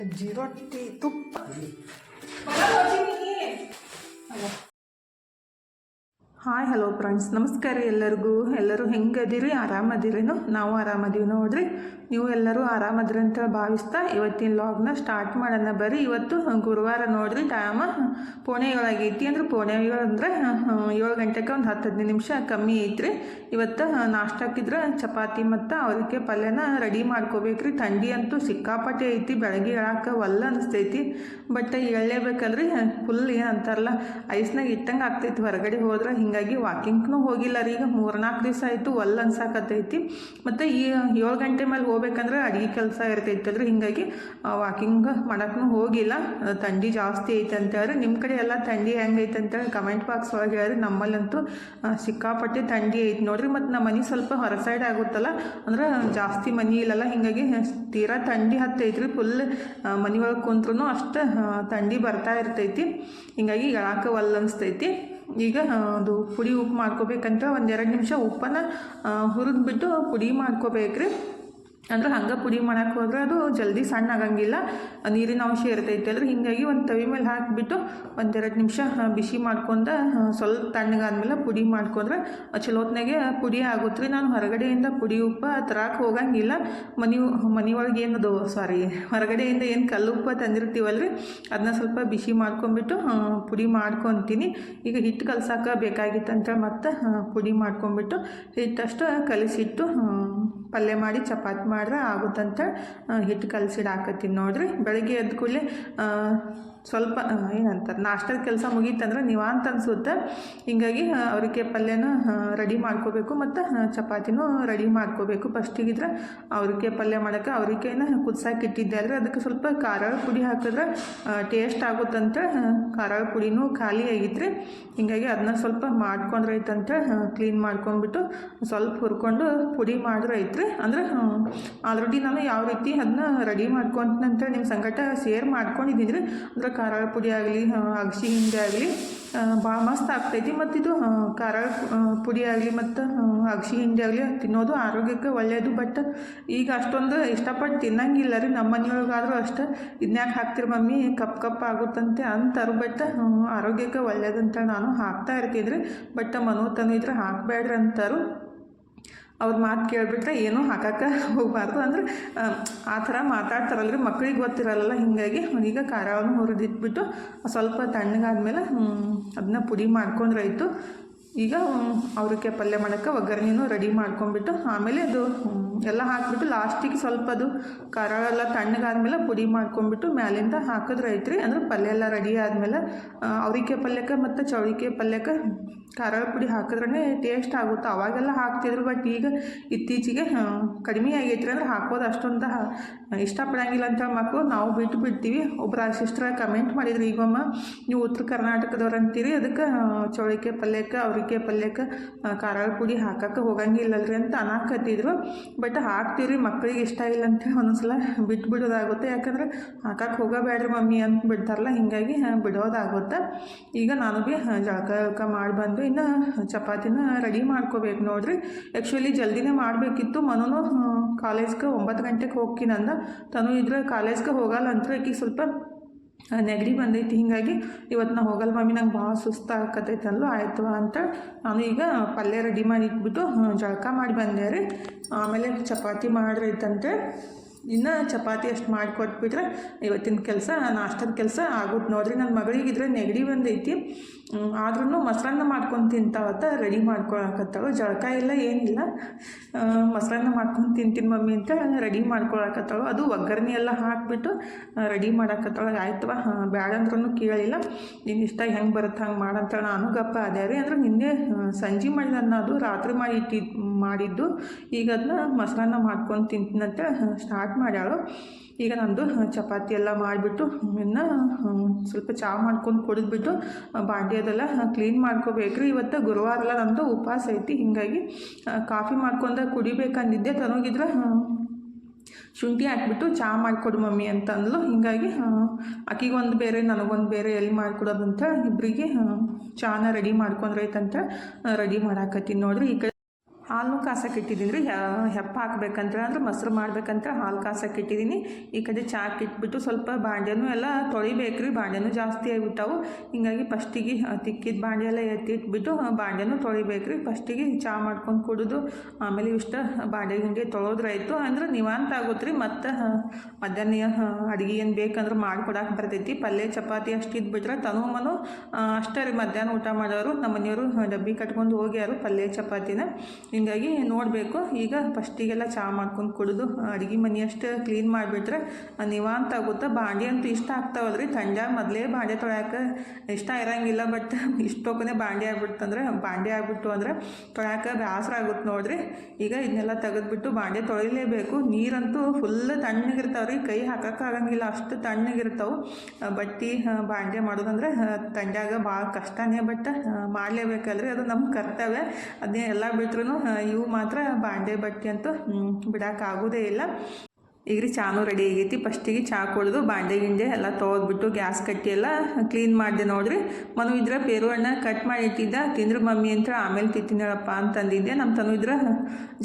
ಸಜ್ಜಿ ರೊಟ್ಟಿ ತುಪ್ಪ. ಹಾಯ್ ಹಲೋ ಫ್ರೆಂಡ್ಸ್ ನಮಸ್ಕಾರ ಎಲ್ಲರಿಗೂ. ಎಲ್ಲರೂ ಹೆಂಗದಿರಿ? ಆರಾಮದಿರೇನು? ನಾವು ಆರಾಮದೀವಿ ನೋಡ್ರಿ. ನೀವು ಎಲ್ಲರೂ ಆರಾಮದ್ರಂತ ಭಾವಿಸ್ತಾ ಇವತ್ತಿನ ಲಾಗ್ನ ಸ್ಟಾರ್ಟ್ ಮಾಡೋಣ. ಬರ್ರಿ ಇವತ್ತು ಗುರುವಾರ ನೋಡ್ರಿ ಟೈಮ್ ಪೋಣೆ ಏಳಾಗೈತಿ ಅಂದ್ರೆ ಪೋಣೆ ಏಳು ಅಂದ್ರೆ ಏಳು ಗಂಟೆಗೆ ಒಂದು ಹತ್ತು ಹದಿನೈದು ನಿಮಿಷ ಕಮ್ಮಿ ಐತ್ರಿ. ಇವತ್ತು ನಾಷ್ಟಕ್ಕಿದ್ರೆ ಚಪಾತಿ ಮತ್ತು ಅವ್ರಿಗೆ ಪಲ್ಯನ ರೆಡಿ ಮಾಡ್ಕೋಬೇಕ್ರಿ. ಥಂಡಿ ಅಂತೂ ಸಿಕ್ಕಾಪಟ್ಟೆ ಐತಿ, ಬೆಳಗ್ಗೆ ಹೇಳಕ್ಕೆ ಒಲ್ಲ ಅನಿಸ್ತೈತಿ. ಬಟ್ ಹೇಳಲೇಬೇಕಲ್ರಿ ಫುಲ್ ಏನು ಅಂತಾರಲ್ಲ ಐಸ್ನಾಗ ಇಟ್ಟಂಗೆ ಆಗ್ತೈತಿ. ಹೊರಗಡೆ ಹೋದ್ರೆ ಹಿಂಗಾಗಿ ವಾಕಿಂಗ್ನೂ ಹೋಗಿಲ್ಲ ರೀ. ಈಗ ಮೂರ್ನಾಲ್ಕು ದಿವಸ ಆಯಿತು, ಒಲ್ಲ ಅನ್ಸಾಕತ್ತೈತಿ. ಮತ್ತು ಈ ಏಳು ಗಂಟೆ ಮೇಲೆ ಹೋಗ್ಬೇಕಂದ್ರೆ ಅಡುಗೆ ಕೆಲಸ ಇರ್ತೈತಲ್ರಿ ಹಿಂಗಾಗಿ ವಾಕಿಂಗ್ ಮಾಡೋಕ್ಕೂ ಹೋಗಿಲ್ಲ. ಥಂಡಿ ಜಾಸ್ತಿ ಐತೆ ಅಂತ ಹೇಳ್ರಿ ನಿಮ್ಮ ಕಡೆ ಎಲ್ಲ ಥಂಡಿ ಹೆಂಗೈತೆ ಅಂತೇಳಿ ಕಮೆಂಟ್ ಬಾಕ್ಸ್ ಒಳಗೆ ಹೇಳ್ರಿ. ನಮ್ಮಲ್ಲಂತೂ ಸಿಕ್ಕಾಪಟ್ಟೆ ಥಂಡಿ ಐತೆ ನೋಡ್ರಿ. ಮತ್ತು ನಮ್ಮ ಮನೆ ಸ್ವಲ್ಪ ಹೊರ ಸೈಡ್ ಆಗುತ್ತಲ್ಲ, ಅಂದ್ರೆ ಜಾಸ್ತಿ ಮನಿ ಇಲ್ಲಲ್ಲ, ಹಿಂಗಾಗಿ ತೀರಾ ಥಂಡಿ ಹತ್ತೈತ್ರಿ. ಫುಲ್ ಮನೆ ಒಳಗೆ ಕುಂತ್ರೂ ಅಷ್ಟು ಥಂಡಿ ಬರ್ತಾ ಇರ್ತೈತಿ. ಹಿಂಗಾಗಿ ಹೇಳಕ್ಕೆ ಒಲ್ಲ ಅನಿಸ್ತೈತಿ. ಈಗ ಅದು ಪುಡಿ ಉಪ್ಪು ಮಾಡ್ಕೋಬೇಕಂತ ಒಂದೆರಡು ನಿಮಿಷ ಉಪ್ಪನ್ನು ಹುರಿದ್ಬಿಟ್ಟು ಪುಡಿ ಮಾಡ್ಕೋಬೇಕ್ರಿ. ಅಂದ್ರೆ ಹಂಗೆ ಪುಡಿ ಮಾಡಕ್ಕೆ ಹೋದ್ರೆ ಅದು ಜಲ್ದಿ ಸಣ್ಣ ಆಗಂಗಿಲ್ಲ, ನೀರಿನ ಅಂಶ ಇರ್ತೈತೆ ಅಲ್ರಿ ಹಿಂಗಾಗಿ ಒಂದು ತವಿ ಮೇಲೆ ಹಾಕಿಬಿಟ್ಟು ಒಂದೆರಡು ನಿಮಿಷ ಬಿಸಿ ಮಾಡ್ಕೊಂಡು ಸ್ವಲ್ಪ ತಣ್ಣಗಾದ್ಮೇಲೆ ಪುಡಿ ಮಾಡ್ಕೊಂಡ್ರೆ ಚಲೋತ್ನಾಗೆ ಪುಡಿ ಆಗುತ್ತೆ ನಾನು ಹೊರಗಡೆಯಿಂದ ಪುಡಿ ಉಪ್ಪ ತರಕ್ಕೆ ಹೋಗಂಗಿಲ್ಲ. ಮನೆ ಮನೆ ಒಳಗೆ ಏನದು ಸಾರಿ ಹೊರಗಡೆಯಿಂದ ಏನು ಕಲ್ಲು ಉಪ್ಪ ತಂದಿರ್ತೀವಲ್ರಿ ಅದನ್ನ ಸ್ವಲ್ಪ ಬಿಸಿ ಮಾಡ್ಕೊಂಬಿಟ್ಟು ಪುಡಿ ಮಾಡ್ಕೊತೀನಿ. ಈಗ ಹಿಟ್ಟು ಕಲ್ಸಕ್ಕೆ ಬೇಕಾಗಿತ್ತಂತ ಮತ್ತೆ ಪುಡಿ ಮಾಡ್ಕೊಂಬಿಟ್ಟು ಹಿಟ್ಟಷ್ಟು ಕಲಿಸಿಟ್ಟು ಪಲ್ಯ ಮಾಡಿ ಚಪಾತಿ ಮಾಡ್ರೆ ಆಗುತ್ತಂತ ಹಿಟ್ಟು ಕಲಸಿಡಾಕತ್ತೀನಿ ನೋಡ್ರಿ. ಬೆಳಗ್ಗೆ ಎದ್ದ ಕೂಡಲೇ ಸ್ವಲ್ಪ ಏನಂತಾರೆ, ನಾಷ್ಟದ ಕೆಲಸ ಮುಗೀತಂದ್ರೆ ನಿವಾಂತ ಅನ್ಸುತ್ತೆ. ಹಿಂಗಾಗಿ ಅವ್ರಿಗೆ ಪಲ್ಯನ ರೆಡಿ ಮಾಡ್ಕೋಬೇಕು ಮತ್ತು ಚಪಾತಿನೂ ರೆಡಿ ಮಾಡ್ಕೋಬೇಕು. ಫಸ್ಟಿಗಿದ್ರೆ ಅವ್ರಿಗೆ ಪಲ್ಯ ಮಾಡೋಕ್ಕೆ ಅವ್ರಿಗೇನ ಕುದ್ಸಾಕೆ ಇಟ್ಟಿದ್ದೆ ಅಂದರೆ ಅದಕ್ಕೆ ಸ್ವಲ್ಪ ಖಾರ ಪುಡಿ ಹಾಕಿದ್ರೆ ಟೇಸ್ಟ್ ಆಗುತ್ತಂತ ಖಾರ ಪುಡಿನೂ ಖಾಲಿ ಆಗಿತ್ತು ಹಿಂಗಾಗಿ ಅದನ್ನ ಸ್ವಲ್ಪ ಮಾಡ್ಕೊಂಡ್ರೆ ಐತಂತ ಕ್ಲೀನ್ ಮಾಡ್ಕೊಂಡ್ಬಿಟ್ಟು ಸ್ವಲ್ಪ ಹುರ್ಕೊಂಡು ಪುಡಿ ಮಾಡಿದ್ರೆ ಐತ್ರಿ ಅಂದ್ರೆ ಆಲ್ರೆಡಿ ನಾನು ಯಾವ ರೀತಿ ಅದನ್ನ ರೆಡಿ ಮಾಡ್ಕೊಂತಂತ ನಿಮ್ಮ ಸಂಗಟ ಶೇರ್ ಮಾಡ್ಕೊಂಡಿದ್ದೀನಿ ರೀ. ಅಂದ್ರೆ ಖಾರ ಪುಡಿ ಆಗಲಿ ಅಗಸಿ ಹಿಂಡಿ ಆಗಲಿ ಭಾಳ ಮಸ್ತ್ ಆಗ್ತೈತಿ. ಮತ್ತು ಇದು ಖಾರಾಳ ಪುಡಿ ಆಗಲಿ ಮತ್ತು ಅಗಸಿ ಹಿಂಡಿ ಆಗಲಿ ತಿನ್ನೋದು ಆರೋಗ್ಯಕ್ಕೆ ಒಳ್ಳೆಯದು ಬಟ್ ಈಗ ಅಷ್ಟೊಂದು ಇಷ್ಟಪಟ್ಟು ತಿನ್ನಂಗಿಲ್ಲ ರೀ ನಮ್ಮ ಮನೆಯೊಳಗಾದರೂ ಅಷ್ಟೇ. ಇದನ್ಯಾಕೆ ಹಾಕ್ತಿರಿ ಮಮ್ಮಿ? ಕಪ್ ಕಪ್ ಆಗುತ್ತಂತೆ ಅಂತಾರೆ. ಬಟ್ ಆರೋಗ್ಯಕ್ಕೆ ಒಳ್ಳೇದಂತ ನಾನು ಹಾಕ್ತಾ ಇರ್ತೀನಿ ರೀ ಬಟ್ ಮನೋತನ ಇದ್ರೆ ಹಾಕಬೇಡ್ರಿ ಅಂತಾರು. ಅವ್ರ ಮಾತು ಕೇಳಿಬಿಟ್ರೆ ಏನೂ ಹಾಕಕ್ಕೆ ಹೋಗಬಾರ್ದು. ಅಂದ್ರೆ ಆ, ಥರ ಮಾತಾಡ್ತಾರಲ್ರಿ ಮಕ್ಳಿಗೆ ಗೊತ್ತಿರಲ್ಲ ಹಿಂಗಾಗಿ ಈಗ ಖಾರವನ್ನು ಹುರಿದಿಟ್ಬಿಟ್ಟು ಸ್ವಲ್ಪ ತಣ್ಣಗಾದ್ಮೇಲೆ ಅದನ್ನ ಪುಡಿ ಮಾಡ್ಕೊಂಡ್ರಾಯ್ತು. ಈಗ ಅವ್ರಿಗೆ ಪಲ್ಯ ಮಾಡೋಕ್ಕೆ ಒಗ್ಗರಣೆನೂ ರೆಡಿ ಮಾಡ್ಕೊಂಡ್ಬಿಟ್ಟು, ಆಮೇಲೆ ಅದು ಎಲ್ಲ ಹಾಕ್ಬಿಟ್ಟು ಲಾಸ್ಟಿಗೆ ಸ್ವಲ್ಪ ಅದು ಖಾರ ಎಲ್ಲ ತಣ್ಣಗಾದ್ಮೇಲೆ ಪುಡಿ ಮಾಡ್ಕೊಂಡ್ಬಿಟ್ಟು ಮ್ಯಾಲಿಂದ ಹಾಕಿದ್ರೆ ಐತ್ರಿ ಅಂದ್ರೆ ಪಲ್ಯ ಎಲ್ಲ ರೆಡಿ ಆದಮೇಲೆ ಅವ್ರಿಕೆ ಪಲ್ಯಕ್ಕೆ ಮತ್ತು ಚೌಳಿಕೆ ಪಲ್ಯಕ್ಕೆ ಖಾರ ಪುಡಿ ಹಾಕಿದ್ರೇ ಟೇಸ್ಟ್ ಆಗುತ್ತೆ. ಅವಾಗೆಲ್ಲ ಹಾಕ್ತಿದ್ರು ಬಟ್ ಈಗ ಇತ್ತೀಚೆಗೆ ಕಡಿಮೆ ಆಗೈತ್ರಿ ಅಂದ್ರೆ ಹಾಕೋದು ಅಷ್ಟೊಂದು ಇಷ್ಟಪಡಂಗಿಲ್ಲ ಅಂತ ಮಕ್ಕಳು ನಾವು ಬಿಟ್ಟು ಬಿಡ್ತೀವಿ. ಒಬ್ಬರು ಸಿಸ್ಟ್ರ ಕಮೆಂಟ್ ಮಾಡಿದ್ರು, ಈಗೊಮ್ಮ, ನೀವು ಉತ್ತರ ಕರ್ನಾಟಕದವ್ರು ಅಂತೀರಿ. ಅದಕ್ಕೆ ಚೌಳಿಕೆ ಪಲ್ಯಕ್ಕೆ ಅವ್ರಿಗೆ ಪಲ್ಯಕ್ಕೆ ಆ, ಖಾರ ಪುಡಿ ಹಾಕಕ್ಕೆ ಹೋಗಂಗಿಲ್ಲಲ್ರಿ ಅಂತ ಅನಾಕತ್ತಿದ್ರು. ಬಟ್ ಹಾಕ್ತೀವಿ ಮಕ್ಕಳಿಗೆ ಇಷ್ಟ ಇಲ್ಲ ಅಂತ ಒಂದೊಂದ್ಸಲ ಬಿಟ್ಟು ಬಿಡೋದಾಗುತ್ತೆ ಯಾಕಂದ್ರೆ ಹಾಕಕ್ಕೆ ಹೋಗಬೇಡ್ರಿ ಮಮ್ಮಿ ಅಂತ ಬಿಡ್ತಾರಲ್ಲ ಹಿಂಗಾಗಿ ಬಿಡೋದಾಗುತ್ತೆ. ಈಗ ನಾನು ಭೀ ಜಳಕ ಮಾಡಿ ಬಂದು ಇನ್ನು ಚಪಾತಿನ ರೆಡಿ ಮಾಡ್ಕೋಬೇಕು ನೋಡ್ರಿ. ಆ್ಯಕ್ಚುಲಿ ಜಲ್ದಿನೇ ಮಾಡಬೇಕಿತ್ತು. ಮನೂ ಕಾಲೇಜ್ಗೆ ಒಂಬತ್ತು ಗಂಟೆಗೆ ಹೋಗ್ತೀನಂದ ತನು ಇದ್ರೆ ಕಾಲೇಜ್ಗೆ ಹೋಗಲ್ಲ ಅಂತ ಈಗ ಸ್ವಲ್ಪ ನೆಗಡಿ ಬಂದೈತಿ, ಹಿಂಗಾಗಿ ಇವತ್ತು ನಾ ಹೋಗಲ್ಲ ಮಮ್ಮಿ ನಂಗೆ ಭಾಳ ಸುಸ್ತು ಆಗತ್ತೈತಲ್ಲ ಆಯ್ತು ಅಂತ ನಾನು ಈಗ ಪಲ್ಯ ರೆಡಿ ಮಾಡಿ ಇಟ್ಬಿಟ್ಟು ಜಳಕ ಮಾಡಿ ಬಂದೆ ರೀ. ಆಮೇಲೆ ಚಪಾತಿ ಮಾಡ್ರೈತಂತೆ. ಇನ್ನು ಚಪಾತಿ ಅಷ್ಟು ಮಾಡಿಕೊಟ್ಬಿಟ್ರೆ ಇವತ್ತಿನ ಕೆಲಸ, ನಾಷ್ಟದ ಕೆಲಸ ಆಗುತ್ತೆ ನೋಡ್ರಿ ನನ್ನ ಮಗಳಿಗಿದ್ರೆ ನೆಗಡಿ ಬಂದೈತಿ ಆದ್ರೂ ಮೊಸರನ್ನ ಮಾಡ್ಕೊಂಡು ತಿಂತಾವತ್ತ, ರೆಡಿ ಮಾಡ್ಕೊಳಕತ್ತಾಳು. ಜಳಕ ಇಲ್ಲ ಏನಿಲ್ಲ. ಮೊಸರನ್ನ ಮಾಡ್ಕೊಂಡು ತಿಂತೀನಿ ಮಮ್ಮಿ ಅಂತ ರೆಡಿ ಮಾಡ್ಕೊಳಕತ್ತಾಳು. ಅದು ಒಗ್ಗರಣೆ ಎಲ್ಲ ಹಾಕಿಬಿಟ್ಟು ರೆಡಿ ಮಾಡಕತ್ತಾಳು. ಆಯ್ತವ ಬ್ಯಾಡ ಅಂದ್ರೂ ಕೇಳಿಲ್ಲ. ನಿನ್ನ ಇಷ್ಟ ಹೆಂಗೆ ಬರುತ್ತೆ ಹಂಗೆ ಮಾಡಂತ ನಾನು ಗಪ್ಪ ಅದೇ ರೀ, ಅಂದ್ರೆ ನಿನ್ನೆ ಸಂಜೆ ಮಾಡಿ ನಾನು ಅದು, ರಾತ್ರಿ ಮಾಡಿ ಇಟ್ಟಿ ಮಾಡಿದ್ದು. ಈಗ ಅದನ್ನ ಮೊಸರನ್ನ ಮಾಡ್ಕೊಂಡು ತಿಂತೀನಂತ ಸ್ಟಾರ್ಟ್ ಮಾಡ್ಯಾಳು. ಈಗ ನಂದು ಚಪಾತಿ ಎಲ್ಲ ಮಾಡಿಬಿಟ್ಟು, ಇನ್ನು ಸ್ವಲ್ಪ ಚಹಾ ಮಾಡ್ಕೊಂಡು ಕುಡಿದ್ಬಿಟ್ಟು ಬಾಂಡೆ ಅದೆಲ್ಲ ಕ್ಲೀನ್ ಮಾಡ್ಕೋಬೇಕ್ರಿ. ಇವತ್ತು ಗುರುವಾರ ಎಲ್ಲ ನಂದು ಉಪವಾಸ ಐತಿ. ಹಿಂಗಾಗಿ ಕಾಫಿ ಮಾಡ್ಕೊಂಡ ಕುಡಿಬೇಕಂದಿದ್ದೆ. ತನಗಿದ್ರೆ ಶುಂಠಿ ಹಾಕ್ಬಿಟ್ಟು ಚಹಾ ಮಾಡಿಕೊಡು ಮಮ್ಮಿ ಅಂತ ಅಂದ್ಲು ಹಿಂಗಾಗಿ ಆಕಿಗೊಂದು ಬೇರೆ, ನನಗೊಂದು ಬೇರೆ ಎಲ್ಲಿ ಮಾಡಿಕೊಡೋದಂತ ಇಬ್ಬರಿಗೆ ಚಹಾನ ರೆಡಿ ಮಾಡ್ಕೊಂಡ್ರೈತಂತ ರೆಡಿ ಮಾಡಾಕತ್ತೀನಿ ನೋಡ್ರಿ. ಈ ಕಡೆ ಹಾಲು ಕಾಸಕ್ಕೆ ಇಟ್ಟಿದ್ದೀನಿ ರೀ. ಹೆಪ್ಪ ಹಾಕ್ಬೇಕಂತ ಅಂದ್ರೆ ಮೊಸರು ಮಾಡ್ಬೇಕಂತ ಹಾಲು ಕಾಸಕ್ಕೆ ಇಟ್ಟಿದ್ದೀನಿ. ಈ ಕಡೆ ಚಾಕ್ ಇಟ್ಬಿಟ್ಟು ಸ್ವಲ್ಪ ಬಾಂಡೆನೂ ಎಲ್ಲ ತೊಳಿಬೇಕು ರೀ. ಬಾಂಡೆನೂ ಜಾಸ್ತಿ ಆಗಿಬಿಟ್ಟವು. ಹಿಂಗಾಗಿ ಫಸ್ಟಿಗೆ ತಿಕ್ಕಿದ ಬಾಂಡೆ ಎಲ್ಲ ಎತ್ತಿ ಇಟ್ಬಿಟ್ಟು ಬಾಂಡೆನೂ ತೊಳಿಬೇಕು ರೀ. ಫಸ್ಟಿಗೆ ಚಹಾ ಮಾಡ್ಕೊಂಡು ಕುಡಿದು, ಆಮೇಲೆ ಇಷ್ಟ ಬಾಂಡೆ ಗಿಂಡೆ ತೊಳೋದ್ರಾಯಿತು. ಅಂದ್ರೆ ನಿವಾಂತ ಆಗುತ್ತೆ ರೀ. ಮತ್ತು ಮಧ್ಯಾಹ್ನ ಅಡುಗೆ ಏನು ಬೇಕಂದ್ರೆ ಮಾಡ್ಕೊಡಕ್ಕೆ ಬರ್ತೈತಿ. ಪಲ್ಯ, ಚಪಾತಿ ಅಷ್ಟು ಇದ್ಬಿಟ್ರೆ ತನು ಮನು ಅಷ್ಟೇ ರೀ ಮಧ್ಯಾಹ್ನ ಊಟ ಮಾಡೋರು. ನಮ್ಮ ಮನೆಯವರು ಡಬ್ಬಿ ಕಟ್ಕೊಂಡು ಹೋಗ್ಯಾರು ಪಲ್ಯ, ಚಪಾತಿನ. ಹಿಂಗಾಗಿ ನೋಡಬೇಕು. ಈಗ ಫಸ್ಟಿಗೆಲ್ಲ ಚಹಾ ಮಾಡ್ಕೊಂಡು ಕುಡಿದು ಅಡುಗೆ ಮನೆಯಷ್ಟು ಕ್ಲೀನ್ ಮಾಡಿಬಿಟ್ರೆ ನಿವಾಂತ ಆಗುತ್ತಾ. ಬಾಂಡೆ ಅಂತೂ ಇಷ್ಟ ಆಗ್ತಾವಲ್ಲ ರೀ ತಂಡ ಮೊದಲೇ ಬಾಂಡೆ ತೊಳ್ಯಾಕೆ ಇಷ್ಟ ಇರೋಂಗಿಲ್ಲ ಬಟ್ ಇಷ್ಟೊಕ್ಕನೆ ಬಾಂಡೆ ಆಗ್ಬಿಡ್ತಂದ್ರೆ ಬಾಂಡೆ ಆಗ್ಬಿಟ್ಟು ಅಂದ್ರೆ ತೊಳ್ಯಾಕೆ ಬೇಸರ ಆಗುತ್ತೆ ನೋಡ್ರಿ. ಈಗ ಇದನ್ನೆಲ್ಲ ತೆಗೆದ್ಬಿಟ್ಟು ಬಾಂಡೆ ತೊಳಿಲೇಬೇಕು. ನೀರಂತೂ ಫುಲ್ ತಣ್ಣಗಿರ್ತಾವೆ ರೀ ಕೈ ಹಾಕೋಕ್ಕಾಗಂಗಿಲ್ಲ ಅಷ್ಟು ತಣ್ಣಗಿರ್ತಾವೆ. ಬಟ್ಟಿ ಬಾಂಡೆ ಮಾಡೋದಂದ್ರೆ ತಂಜಾಗ ಭಾಳ ಕಷ್ಟನೇ ಬಟ್ ಮಾಡಲೇಬೇಕಲ್ರಿ. ಅದು ನಮ್ಮ ಕರ್ತವ್ಯ. ಅದನ್ನೇ ಎಲ್ಲ ಬಿಟ್ರು ಇವು ಮಾತ್ರ ಬಾಂಡೆ ಬಟ್ಟೆ ಅಂತೂ ಬಿಡೋಕ್ಕಾಗೋದೇ ಇಲ್ಲ. ಈಗ ರೀ ಚಾನು ರೆಡಿ ಆಗೈತಿ ಫಸ್ಟಿಗೆ ಚಾ ಕುಡಿದು ಬಾಂಡೆ ಗಿಂಡೆ ಎಲ್ಲ ತೊಗೊದ್ಬಿಟ್ಟು ಗ್ಯಾಸ್ ಕಟ್ಟಿ ಎಲ್ಲ ಕ್ಲೀನ್ ಮಾಡಿದೆ ನೋಡ್ರಿ. ಮನು ಇದ್ರ ಪೇರು ಹಣ್ಣ ಕಟ್ ಮಾಡಿ ಇಟ್ಟಿದ್ದ ತಿಂದ್ರೆ ಮಮ್ಮಿ ಅಂತ ಆಮೇಲೆ ತಿಂತೀನಳಪ್ಪ ಅಂತಂದಿದ್ದೆ ನಮ್ಮ ತನು ಇದ್ರ